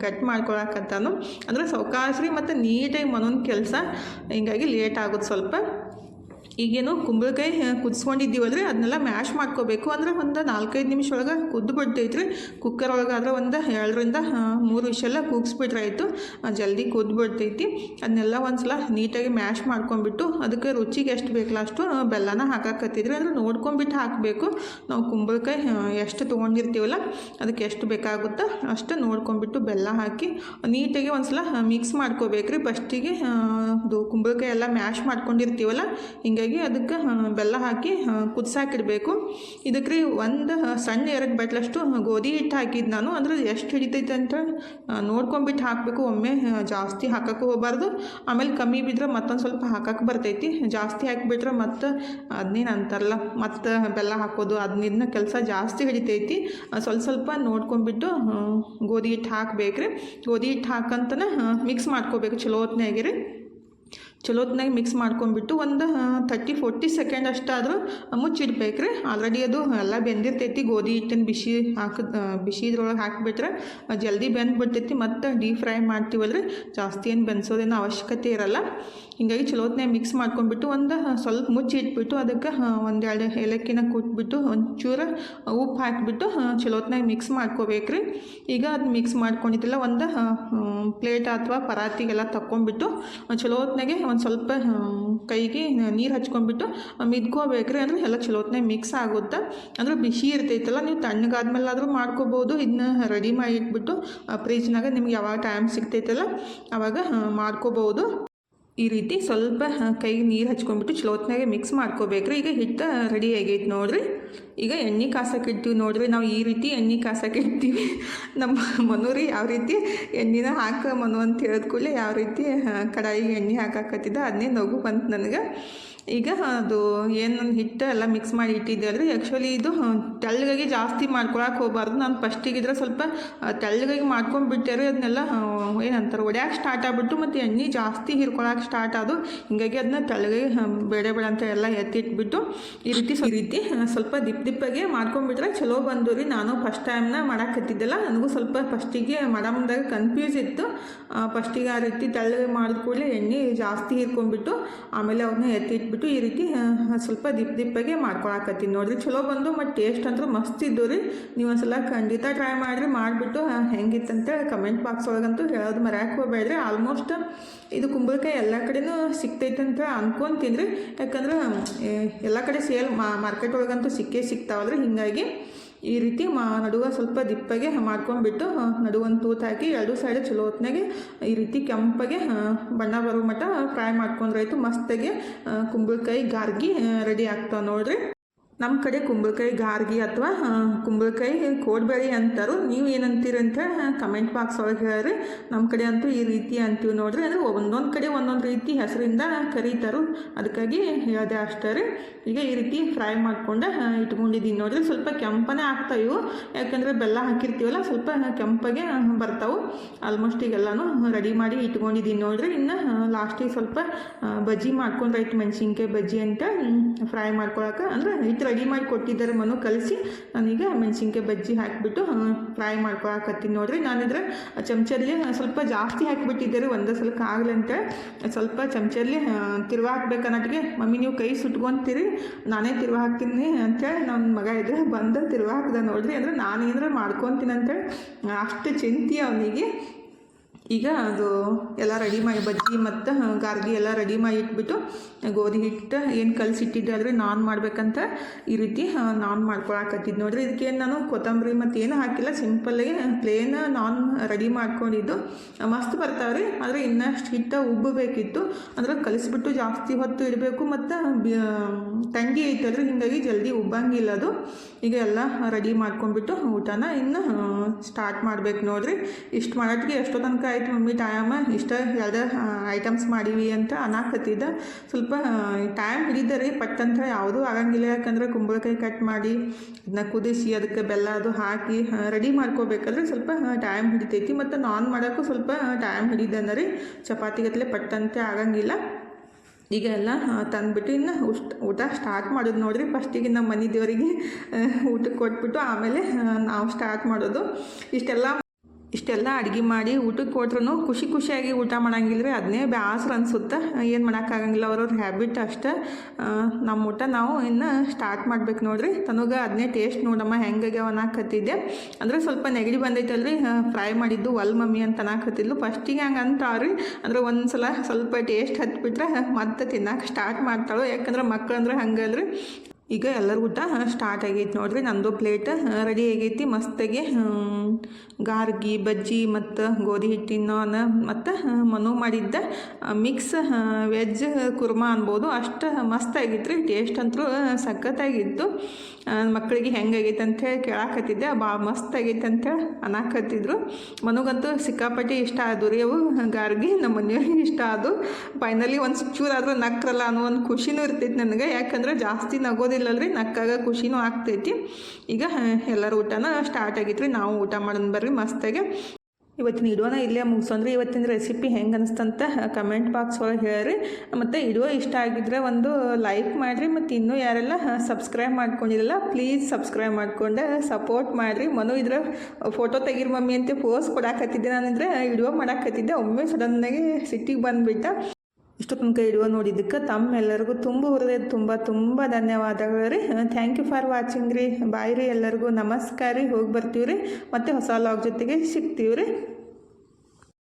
ಕಟ್ ಮಾಡ್ಕೊಳಕತ್ತಾನು. ಅಂದರೆ ಸೌಕಾಸ್ರಿ ಮತ್ತು ನೀಟಾಗಿ ಮನೋನ್ ಕೆಲಸ. ಹಿಂಗಾಗಿ ಲೇಟ್ ಆಗುತ್ತೆ ಸ್ವಲ್ಪ. ಈಗೇನು ಕುಂಬಳಕಾಯಿ ಕುದಿಸ್ಕೊಂಡಿದ್ದೀವಲ್ರಿ? ಅದನ್ನೆಲ್ಲ ಮ್ಯಾಶ್ ಮಾಡ್ಕೋಬೇಕು. ಅಂದ್ರೆ ಒಂದು ನಾಲ್ಕೈದು ನಿಮಿಷ ಒಳಗೆ ಕುದ್ದು ಬಿಡ್ತೈತ್ರಿ. ಕುಕ್ಕರ್ ಒಳಗಾದ್ರೆ ಒಂದು ಎರಡರಿಂದ ಮೂರು ವಿಷೆಲ್ಲ ಕೂಗಿಸ್ಬಿಟ್ರೆ ಆಯಿತು. ಜಲ್ದಿ ಕುದ್ದು ಬಿಡ್ತೈತಿ. ಅದನ್ನೆಲ್ಲ ಒಂದು ಸಲ ನೀಟಾಗಿ ಮ್ಯಾಶ್ ಮಾಡ್ಕೊಂಬಿಟ್ಟು ಅದಕ್ಕೆ ರುಚಿಗೆ ಎಷ್ಟು ಬೇಕಲ್ಲ ಅಷ್ಟು ಬೆಲ್ಲನ ಹಾಕಾಕತ್ತಿದ್ರಿ. ಅಂದ್ರೆ ನೋಡ್ಕೊಂಬಿಟ್ಟು ಹಾಕಬೇಕು. ನಾವು ಕುಂಬಳಕಾಯಿ ಎಷ್ಟು ತೊಗೊಂಡಿರ್ತೀವಲ್ಲ, ಅದಕ್ಕೆ ಎಷ್ಟು ಬೇಕಾಗುತ್ತೋ ಅಷ್ಟು ನೋಡ್ಕೊಂಬಿಟ್ಟು ಬೆಲ್ಲ ಹಾಕಿ, ನೀಟಾಗಿ ಒಂದು ಸಲ ಮಿಕ್ಸ್ ಮಾಡ್ಕೋಬೇಕ್ರಿ. ಫಸ್ಟಿಗೆ ಕುಂಬಳಕಾಯಿ ಎಲ್ಲ ಮ್ಯಾಶ್ ಮಾಡ್ಕೊಂಡಿರ್ತೀವಲ್ಲ, ಹಿಂಗಾಗಿ ಹಾಗಾಗಿ ಅದಕ್ಕೆ ಬೆಲ್ಲ ಹಾಕಿ ಕುದಿಸಾಕಿಡಬೇಕು. ಇದಕ್ಕೆ ರೀ ಒಂದು ಸಣ್ಣ ಎರಡು ಬಟ್ಲಷ್ಟು ಗೋಧಿ ಹಿಟ್ಟು ಹಾಕಿದ್ದು ನಾನು. ಅಂದ್ರೆ ಎಷ್ಟು ಹಿಡಿತೈತೆ ಅಂತ ನೋಡ್ಕೊಂಬಿಟ್ಟು ಹಾಕಬೇಕು. ಒಮ್ಮೆ ಜಾಸ್ತಿ ಹಾಕಕ್ಕೆ ಹೋಗಬಾರ್ದು. ಆಮೇಲೆ ಕಮ್ಮಿ ಬಿದ್ದರೆ ಮತ್ತೊಂದು ಸ್ವಲ್ಪ ಹಾಕಕ್ಕೆ ಬರ್ತೈತಿ. ಜಾಸ್ತಿ ಹಾಕಿಬಿಟ್ರೆ ಮತ್ತು ಅದನ್ನೇನು ಅಂತಾರಲ್ಲ, ಮತ್ತು ಬೆಲ್ಲ ಹಾಕೋದು ಅದನ್ನ ಕೆಲಸ ಜಾಸ್ತಿ ಹಿಡಿತೈತಿ. ಸ್ವಲ್ಪ ಸ್ವಲ್ಪ ನೋಡ್ಕೊಂಬಿಟ್ಟು ಗೋಧಿ ಹಿಟ್ಟು ಹಾಕಬೇಕ್ರಿ. ಗೋಧಿ ಹಿಟ್ಟು ಹಾಕಂತನ ಮಿಕ್ಸ್ ಮಾಡ್ಕೋಬೇಕು ಚಲೋ ಹೊತ್ನಾಗೆ ರೀ. ಚಲೋತ್ನಾಗ ಮಿಕ್ಸ್ ಮಾಡ್ಕೊಂಡ್ಬಿಟ್ಟು ಒಂದು ತರ್ಟಿ ಫೋರ್ಟಿ ಸೆಕೆಂಡ್ ಅಷ್ಟಾದರೂ ಮುಚ್ಚಿಡ್ಬೇಕು ರೀ ಆಲ್ರೆಡಿ ಅದು ಎಲ್ಲ ಬೆಂದಿರ್ತೈತಿ. ಗೋಧಿ ಹಿಟ್ಟಿನ ಬಿಸಿ ಹಾಕಿದ ಬಿಸಿ ಇದ್ರೊಳಗೆ ಹಾಕಿಬಿಟ್ರೆ ಜಲ್ದಿ ಬೆಂದ್ಬಿಡ್ತೈತಿ. ಮತ್ತು ಡೀಪ್ ಫ್ರೈ ಮಾಡ್ತೀವಲ್ರಿ. ಜಾಸ್ತಿ ಏನು ಬೆನ್ಸೋದೇನು ಅವಶ್ಯಕತೆ ಇರಲ್ಲ. ಹೀಗಾಗಿ ಚಲೋತ್ನಾಗ ಮಿಕ್ಸ್ ಮಾಡ್ಕೊಂಡ್ಬಿಟ್ಟು ಒಂದು ಸ್ವಲ್ಪ ಮುಚ್ಚಿ ಇಟ್ಬಿಟ್ಟು ಅದಕ್ಕೆ ಒಂದೆರಡು ಏಲಕ್ಕಿನ ಕುಟ್ಬಿಟ್ಟು ಒಂಚೂರು ಉಪ್ಪು ಹಾಕಿಬಿಟ್ಟು ಚಲೋತ್ನಾಗ ಮಿಕ್ಸ್ ಮಾಡ್ಕೋಬೇಕ್ರಿ. ಈಗ ಅದು ಮಿಕ್ಸ್ ಮಾಡ್ಕೊಂಡಿದ್ದಿಲ್ಲ, ಒಂದು ಪ್ಲೇಟ್ ಅಥವಾ ಪರಾತಿಗೆಲ್ಲ ತಕ್ಕೊಂಬಿಟ್ಟು ಚಲೋತ್ನಾಗೆ ಒಂದು ಸ್ವಲ್ಪ ಕೈಗೆ ನೀರು ಹಚ್ಕೊಂಡ್ಬಿಟ್ಟು ಮಿದ್ಕೋಬೇಕ್ರಿ ಅಂದ್ರೆ ಎಲ್ಲ ಚಲೋತ್ನೇ ಮಿಕ್ಸ್ ಆಗುತ್ತೆ. ಅಂದ್ರೆ ಬಿಸಿ ಇರ್ತೈತಲ್ಲ, ನೀವು ತಣ್ಣಗಾದ್ಮೇಲಾದರೂ ಮಾಡ್ಕೋಬೋದು. ಇದನ್ನ ರೆಡಿ ಮಾಡಿ ಇಟ್ಬಿಟ್ಟು ಫ್ರಿಜ್ನಾಗ ನಿಮ್ಗೆ ಯಾವಾಗ ಟೈಮ್ ಸಿಗ್ತೈತಲ್ಲ ಆವಾಗ ಮಾಡ್ಕೋಬೋದು. ಈ ರೀತಿ ಸ್ವಲ್ಪ ಕೈಗೆ ನೀರು ಹಚ್ಕೊಂಡ್ಬಿಟ್ಟು ಚಲೋತ್ನಾಗೆ ಮಿಕ್ಸ್ ಮಾಡ್ಕೋಬೇಕ್ರಿ. ಈಗ ಹಿಟ್ಟು ರೆಡಿ ಆಗೈತೆ ನೋಡಿರಿ. ಈಗ ಎಣ್ಣೆ ಕಾಸಕ್ಕೆ ಇಡ್ತೀವಿ ನೋಡ್ರಿ. ನಾವು ಈ ರೀತಿ ಎಣ್ಣೆ ಕಾಸಕ್ಕೆ ಇಡ್ತೀವಿ. ನಮ್ಮ ಮನೂರಿ ಯಾವ ರೀತಿ ಎಣ್ಣೆನ ಹಾಕ ಮನು ಅಂತ ಹೇಳಿದ ಕೂಡಲೇ ಯಾವ ರೀತಿ ಕಡಾಯಿಗೆ ಎಣ್ಣೆ ಹಾಕಾಕತ್ತಿದ್ದ ಅದನ್ನೇ ನಗು ಬಂತು ನನಗೆ. ಈಗ ಅದು ಏನು ಹಿಟ್ಟು ಎಲ್ಲ ಮಿಕ್ಸ್ ಮಾಡಿ ಇಟ್ಟಿದ್ದೆ ರೀ ಆ್ಯಕ್ಚುಲಿ ಇದು ತೆಳ್ಳಗಾಗಿ ಜಾಸ್ತಿ ಮಾಡ್ಕೊಳಕ್ಕೆ ಹೋಗಬಾರ್ದು. ನಾನು ಫಸ್ಟಿಗಿದ್ರೆ ಸ್ವಲ್ಪ ತೆಳ್ಳಗಾಗಿ ಮಾಡ್ಕೊಂಡ್ಬಿಟ್ಟೆ ರೀ ಅದನ್ನೆಲ್ಲ ಏನಂತಾರೆ, ಒಡ್ಯಾಕೆ ಸ್ಟಾರ್ಟ್ ಆಗ್ಬಿಟ್ಟು ಮತ್ತು ಎಣ್ಣೆ ಜಾಸ್ತಿ ಹಿರ್ಕೊಳಕ್ಕೆ ಸ್ಟಾರ್ಟ್ ಆದು. ಹಿಂಗಾಗಿ ಅದನ್ನ ತೆಳ್ಳಗಾಗಿ ಬೇಡ ಬೇಡ ಅಂತ ಎಲ್ಲ ಎತ್ತಿಟ್ಬಿಟ್ಟು ಈ ರೀತಿ ಈ ರೀತಿ ಸ್ವಲ್ಪ ದಿಪ್ ದಿಪ್ಪಾಗೆ ಮಾಡ್ಕೊಂಡ್ಬಿಟ್ರೆ ಚಲೋ ಬಂದು ರೀ. ನಾನು ಫಸ್ಟ್ ಟೈಮ್ನ ಮಾಡಾಕತ್ತಿದ್ದೆಲ್ಲ ನನಗೂ ಸ್ವಲ್ಪ ಫಸ್ಟಿಗೆ ಮಾಡಮ್ದಾಗ ಕನ್ಫ್ಯೂಸ್ ಇತ್ತು. ಫಸ್ಟಿಗೆ ಆ ರೀತಿ ತೆಳ್ಳಗೆ ಮಾಡಿದ ಕೂಡಲೇ ಎಣ್ಣೆ ಜಾಸ್ತಿ ಹಿರ್ಕೊಂಡ್ಬಿಟ್ಟು ಆಮೇಲೆ ಅವನ್ನ ಎತ್ತಿಟ್ಬಿಟ್ಟು ಇಟ್ಬಿಟ್ಟು ಈ ರೀತಿ ಸ್ವಲ್ಪ ದಿಪ್ ದಿಪ್ಪಾಗೆ ಮಾಡ್ಕೊಳಕತ್ತೀನಿ ನೋಡ್ರಿ. ಚಲೋ ಬಂದು, ಮತ್ತು ಟೇಸ್ಟ್ ಅಂತೂ ಮಸ್ತ್ ಇದ್ದು ರೀ. ನೀವು ಒಂದ್ಸಲ ಖಂಡಿತ ಟ್ರೈ ಮಾಡಿರಿ. ಮಾಡಿಬಿಟ್ಟು ಹೆಂಗಿತ್ತಂತ ಕಮೆಂಟ್ ಬಾಕ್ಸ್ ಒಳಗಂತೂ ಹೇಳೋದು ಮರ್ಯಾಕೆ ಹೋಗ್ಬೇಡ್ರಿ. ಆಲ್ಮೋಸ್ಟ್ ಇದು ಕುಂಬಳಕಾಯಿ ಎಲ್ಲ ಕಡೆನೂ ಸಿಗ್ತೈತೆ ಅಂತ ಅನ್ಕೊಂತೀನಿ ರೀ. ಯಾಕಂದ್ರೆ ಎಲ್ಲ ಕಡೆ ಸೇಲ್ ಮಾರ್ಕೆಟ್ ಒಳಗಂತೂ ಸಿಕ್ಕೇ ಸಿಗ್ತಾವಲ್ರಿ. ಹೀಗಾಗಿ ಈ ರೀತಿ ಮಾ ನಡುವ ಸ್ವಲ್ಪ ದಿಪ್ಪಗೆ ಮಾಡ್ಕೊಂಡ್ಬಿಟ್ಟು ನಡುವೊಂದು ತೂತು ಹಾಕಿ ಎರಡು ಸೈಡ್ ಚಲೋ ಹೊತ್ನಾಗೆ ಈ ರೀತಿ ಕೆಂಪಗೆ ಬಣ್ಣ ಬರೋ ಮಟ್ಟ ಫ್ರೈ ಮಾಡ್ಕೊಂಡ್ರಾಯ್ತು ಮಸ್ತಾಗೆ ಕುಂಬಳಕಾಯಿ ಗಾರ್ಗಿ ರೆಡಿ ಆಗ್ತಾವೆ ನೋಡ್ರಿ. ನಮ್ಮ ಕಡೆ ಕುಂಬಳಕಾಯಿ ಗಾರ್ಗಿ ಅಥವಾ ಕುಂಬಳಕಾಯಿ ಕೋಡ್ಬೇಳೆ ಅಂತಾರು. ನೀವು ಏನಂತೀರಿ ಅಂತ ಕಮೆಂಟ್ ಬಾಕ್ಸ್ ಒಳಗೆ ಹೇಳ್ರಿ. ನಮ್ಮ ಕಡೆ ಅಂತೂ ಈ ರೀತಿ ಅಂತೀವಿ ನೋಡ್ರಿ. ಅಂದರೆ ಒಂದೊಂದು ಕಡೆ ಒಂದೊಂದು ರೀತಿ ಹೆಸರಿಂದ ಕರೀತಾರು. ಅದಕ್ಕಾಗಿ ಹೇಳಿದೆ ಅಷ್ಟೇ ರೀ. ಈಗ ಈ ರೀತಿ ಫ್ರೈ ಮಾಡ್ಕೊಂಡು ಇಟ್ಕೊಂಡಿದ್ದೀನಿ ನೋಡ್ರಿ. ಸ್ವಲ್ಪ ಕೆಂಪನೇ ಆಗ್ತಾ ಇವು. ಯಾಕಂದರೆ ಬೆಲ್ಲ ಹಾಕಿರ್ತೀವಲ್ಲ, ಸ್ವಲ್ಪ ಕೆಂಪಗೆ ಬರ್ತಾವು. ಆಲ್ಮೋಸ್ಟ್ ಈಗೆಲ್ಲನೂ ರೆಡಿ ಮಾಡಿ ಇಟ್ಕೊಂಡಿದ್ದೀನಿ ನೋಡ್ರಿ. ಇನ್ನು ಲಾಸ್ಟಿಗೆ ಸ್ವಲ್ಪ ಬಜ್ಜಿ ಮಾಡ್ಕೊಂಡ್ರಾಯ್ತು ಮೆಣಸಿನ್ಕಾಯಿ ಬಜ್ಜಿ ಅಂತ ಫ್ರೈ ಮಾಡ್ಕೊಳಕ್ಕೆ ಅಂದರೆ ಹಿಟ್ಟು ರೆಡಿ ಮಾಡಿ ಕೊಟ್ಟಿದ್ದಾರೆ ಮನು, ಕಲಸಿ. ನಾನೀಗ ಮೆಣಸಿನ್ಕಾಯಿ ಬಜ್ಜಿ ಹಾಕಿಬಿಟ್ಟು ಫ್ರೈ ಮಾಡ್ಕೊಳಕತ್ತೀನಿ ನೋಡಿರಿ. ನಾನಿದ್ರೆ ಚಮಚಲ್ಲಿ ಸ್ವಲ್ಪ ಜಾಸ್ತಿ ಹಾಕಿಬಿಟ್ಟಿದ್ದಾರೆ, ಒಂದೇ ಸಲಕ್ಕೆ ಆಗಲಂತೆ ಸ್ವಲ್ಪ ಚಮಚಲ್ಲಿ ತಿರ್ವಾ ಹಾಕ್ಬೇಕನ್ನೋಟಿಗೆ ಮಮ್ಮಿ, ನೀವು ಕೈ ಸುಟ್ಕೊಂತೀರಿ, ನಾನೇ ತಿರ್ವಾ ಹಾಕ್ತೀನಿ ಅಂತೇಳಿ ನನ್ನ ಮಗ ಇದ್ರೆ ಬಂದು ತಿರ್ವಾ ಹಾಕ್ದೆ ನೋಡಿರಿ. ಅಂದರೆ ನಾನೇನಾರ ಮಾಡ್ಕೊತೀನಿ ಅಂತೇಳಿ ಅಷ್ಟು ಚಿಂತೆ ಅವನಿಗೆ. ಈಗ ಅದು ಎಲ್ಲ ರೆಡಿ ಮಾಡಿ, ಬಜ್ಜಿ ಮತ್ತು ಗಾರ್ಗಿ ಎಲ್ಲ ರೆಡಿ ಮಾಡಿ ಇಟ್ಬಿಟ್ಟು, ಗೋಧಿ ಹಿಟ್ಟು ಏನು ಕಲಸಿಟ್ಟಿದ್ದೆ ಆದರೆ ನಾನ್ ಮಾಡ್ಬೇಕಂತ ಈ ರೀತಿ ನಾನ್ ಮಾಡ್ಕೊಳಕತ್ತಿದ್ದು ನೋಡ್ರಿ ಇದಕ್ಕೇನು ನಾನು ಕೊತ್ತಂಬರಿ ಮತ್ತು ಏನು ಹಾಕಿಲ್ಲ. ಸಿಂಪಲ್ಲಾಗಿ ಪ್ಲೇನ್ ನಾನ್ ರೆಡಿ ಮಾಡ್ಕೊಂಡಿದ್ದು. ಮಸ್ತ್ ಬರ್ತಾವ್ರಿ. ಆದರೆ ಇನ್ನಷ್ಟು ಹಿಟ್ಟು ಉಬ್ಬಬೇಕಿತ್ತು ಅಂದ್ರೆ ಕಲಿಸ್ಬಿಟ್ಟು ಜಾಸ್ತಿ ಹೊತ್ತು ಇಡಬೇಕು ಮತ್ತು ತಂಗಿ ಐತಲ್ರಿ ಹೀಗಾಗಿ ಜಲ್ದಿ ಉಬ್ಬಂಗಿಲ್ಲ ಅದು. ಈಗ ಎಲ್ಲ ರೆಡಿ ಮಾಡ್ಕೊಂಡ್ಬಿಟ್ಟು ಊಟನ ಇನ್ನು ಸ್ಟಾರ್ಟ್ ಮಾಡ್ಬೇಕು ನೋಡ್ರಿ. ಇಷ್ಟು ಮಾಡೋಟ್ಟಿಗೆ ಎಷ್ಟೋ ತನಕ ಆಯ್ತು ಮಮ್ಮಿ ಟೈಮ್ ಇಷ್ಟ ಎರಡು ಐಟಮ್ಸ್ ಮಾಡೀವಿ ಅಂತ ಅನ್ನಕತ್ತಿದ್ದ ಸ್ವಲ್ಪ ಟೈಮ್ ಹಿಡಿದರೆ ಪಟ್ ಅಂತ ಯಾವುದೂ ಆಗಂಗಿಲ್ಲ. ಯಾಕಂದ್ರೆ ಕುಂಬಳಕಾಯಿ ಕಟ್ ಮಾಡಿ ಅದನ್ನ ಕುದಿಸಿ, ಅದಕ್ಕೆ ಬೆಲ್ಲ ಅದು ಹಾಕಿ ರೆಡಿ ಮಾಡ್ಕೋಬೇಕಾದ್ರೆ ಸ್ವಲ್ಪ ಟೈಮ್ ಹಿಡಿತೈತಿ. ಮತ್ತು ನಾನ್ ಮಾಡೋಕ್ಕೂ ಸ್ವಲ್ಪ ಟೈಮ್ ಹಿಡಿದನ ರೀ ಚಪಾತಿಗತ್ಲೆ ಪಟ್ಟಂತೆ ಆಗಂಗಿಲ್ಲ. ಈಗ ಎಲ್ಲ ತಂದ್ಬಿಟ್ಟು ಇನ್ನು ಉಷ್ಟ, ಊಟ ಸ್ಟಾರ್ಟ್ ಮಾಡೋದು ನೋಡಿರಿ. ಫಸ್ಟಿಗೆ ನಮ್ಮ ಮನೆ ದೇವರಿಗೆ ಊಟಕ್ಕೆ ಕೊಟ್ಬಿಟ್ಟು ಆಮೇಲೆ ನಾವು ಸ್ಟಾರ್ಟ್ ಮಾಡೋದು. ಇಷ್ಟೆಲ್ಲ ಇಷ್ಟೆಲ್ಲ ಅಡುಗೆ ಮಾಡಿ ಊಟಕ್ಕೆ ಕೊಟ್ರು ಖುಷಿ ಖುಷಿಯಾಗಿ ಊಟ ಮಾಡಂಗಿಲ್ಲ ರೀ ಅದನ್ನೇ ಬ್ಯಾಸ್ರ ಅನ್ಸುತ್ತೆ. ಏನು ಮಾಡೋಕ್ಕಾಗಂಗಿಲ್ಲ. ಅವ್ರವ್ರ ಹ್ಯಾಬಿಟ್ ಅಷ್ಟೇ. ನಮ್ಮ ಊಟ ನಾವು ಇನ್ನು ಸ್ಟಾರ್ಟ್ ಮಾಡ್ಬೇಕು ನೋಡ್ರಿ. ತನಗೆ ಅದನ್ನೇ ಟೇಸ್ಟ್ ನೋಡಮ್ಮ ಹೆಂಗಾಗ್ಯಾವ ಅನ್ನಕತ್ತಿದ್ದೆ. ಅಂದರೆ ಸ್ವಲ್ಪ ನೆಗಡಿ ಬಂದೈತಲ್ರಿ. ಫ್ರೈ ಮಾಡಿದ್ದು ಒಲ್ ಮಮ್ಮಿ ಅಂತ ಅನ್ನಕತ್ತಿದ್ಲು. ಫಸ್ಟಿಗೆ ಹಂಗೆ ಅಂತಾವ್ರಿ ಅಂದ್ರೆ ಒಂದು ಸಲ ಸ್ವಲ್ಪ ಟೇಸ್ಟ್ ಹತ್ಬಿಟ್ರೆ ಮತ್ತೆ ತಿನ್ನಕ್ಕೆ ಸ್ಟಾರ್ಟ್ ಮಾಡ್ತಾಳು? ಯಾಕಂದ್ರೆ ಮಕ್ಳಂದ್ರೆ ಹಂಗಲ್ರಿ. ಈಗ ಎಲ್ಲರ ಊಟ ಸ್ಟಾರ್ಟ್ ಆಗೈತೆ ನೋಡ್ರಿ. ನಂದು ಪ್ಲೇಟ್ ರೆಡಿ ಆಗೈತಿ. ಮಸ್ತಾಗಿ ಗಾರ್ಗಿ, ಬಜ್ಜಿ ಮತ್ತು ಗೋಧಿ ಹಿಟ್ಟಿನ ಮತ್ತು ಮನು ಮಾಡಿದ್ದ ಮಿಕ್ಸ್ ವೆಜ್ ಕುರ್ಮಾ ಅನ್ಬೋದು. ಅಷ್ಟು ಮಸ್ತಾಗಿತ್ತು ರೀ ಟೇಸ್ಟ್ ಅಂತೂ ಸಖತ್ತಾಗಿತ್ತು. ಮಕ್ಕಳಿಗೆ ಹೆಂಗಾಗೈತೆ ಅಂಥೇಳಿ ಕೇಳಾಕತ್ತಿದ್ದೆ. ಭಾಳ ಮಸ್ತ್ ಆಗೈತೆ ಅಂತೇಳಿ ಅನ್ನಕತ್ತಿದ್ರು. ಮನಗಂತೂ ಸಿಕ್ಕಾಪಟ್ಟೆ ಇಷ್ಟ ಆದವು ರೀ ಅವು. ಗಾರ್ಗಿ, ನಮ್ಮ ಮನೆಯವ್ರಿಗೆ ಇಷ್ಟ ಆದವು. ಫೈನಲಿ ಒಂದು ಚೂರಾದರೂ ನಕ್ಕರಲ್ಲ ಅನ್ನೋ ಒಂದು ಖುಷಿನೂ ಇರ್ತೈತಿ ನನಗೆ. ಯಾಕಂದ್ರೆ ಜಾಸ್ತಿ ನಗೋದಿಲ್ಲಲ್ರಿ, ನಕ್ಕಾಗ ಖುಷಿನೂ ಆಗ್ತೈತಿ. ಈಗ ಎಲ್ಲರೂ ಊಟನ ಸ್ಟಾರ್ಟ್ ಆಗಿತ್ತು ರೀ ನಾವು ಊಟ ಮಾಡೋಣ ಬರ್ರಿ ಮಸ್ತಾಗಿ. ಇವತ್ತಿನ ಇಡೋನ ಇಲ್ಲೇ ಮುಗಿಸೋಂದ್ರೆ ಇವತ್ತಿನ ರೆಸಿಪಿ ಹೆಂಗೆ ಅನಿಸ್ತಂತ ಕಮೆಂಟ್ ಬಾಕ್ಸ್ ಒಳಗೆ ಹೇಳ್ರಿ. ಮತ್ತು ಇಡೋ ಇಷ್ಟ ಆಗಿದ್ರೆ ಒಂದು ಲೈಕ್ ಮಾಡಿರಿ ಮತ್ತು ಇನ್ನೂ ಯಾರೆಲ್ಲ ಸಬ್ಸ್ಕ್ರೈಬ್ ಮಾಡ್ಕೊಂಡಿರಲ್ಲ ಪ್ಲೀಸ್ ಸಬ್ಸ್ಕ್ರೈಬ್ ಮಾಡ್ಕೊಂಡು ಸಪೋರ್ಟ್ ಮಾಡಿರಿ. ಮನು ಇದ್ರ ಫೋಟೋ ತೆಗೀರಿ ಮಮ್ಮಿ ಅಂತ ಪೋಸ್ ಕೊಡಾಕತ್ತಿದ್ದೆ ನಾನಿದ್ರೆ ವಿಡಿಯೋ ಮಾಡಾಕತ್ತಿದ್ದೆ. ಒಮ್ಮೆ ಸಡನ್ನಾಗಿ ಸಿಟ್ಟಿಗೆ ಬಂದುಬಿಟ್ಟ. ಇಷ್ಟು ತನಕ ಇಡುವ ನೋಡಿದ್ದಕ್ಕೆ ತಮ್ಮೆಲ್ಲರಿಗೂ ತುಂಬ ಹೃದಯ, ತುಂಬ ತುಂಬ ಧನ್ಯವಾದಗಳು ರೀ. ಥ್ಯಾಂಕ್ ಯು ಫಾರ್ ವಾಚಿಂಗ್ ರೀ. ಬಾಯ್ ರೀ ಎಲ್ಲರಿಗೂ ನಮಸ್ಕಾರ ರೀ. ಹೋಗಿ ಬರ್ತೀವಿ ರೀ. ಮತ್ತು ಹೊಸ ಲಾಗ್ ಜೊತೆಗೆ ಸಿಗ್ತೀವಿ ರೀ.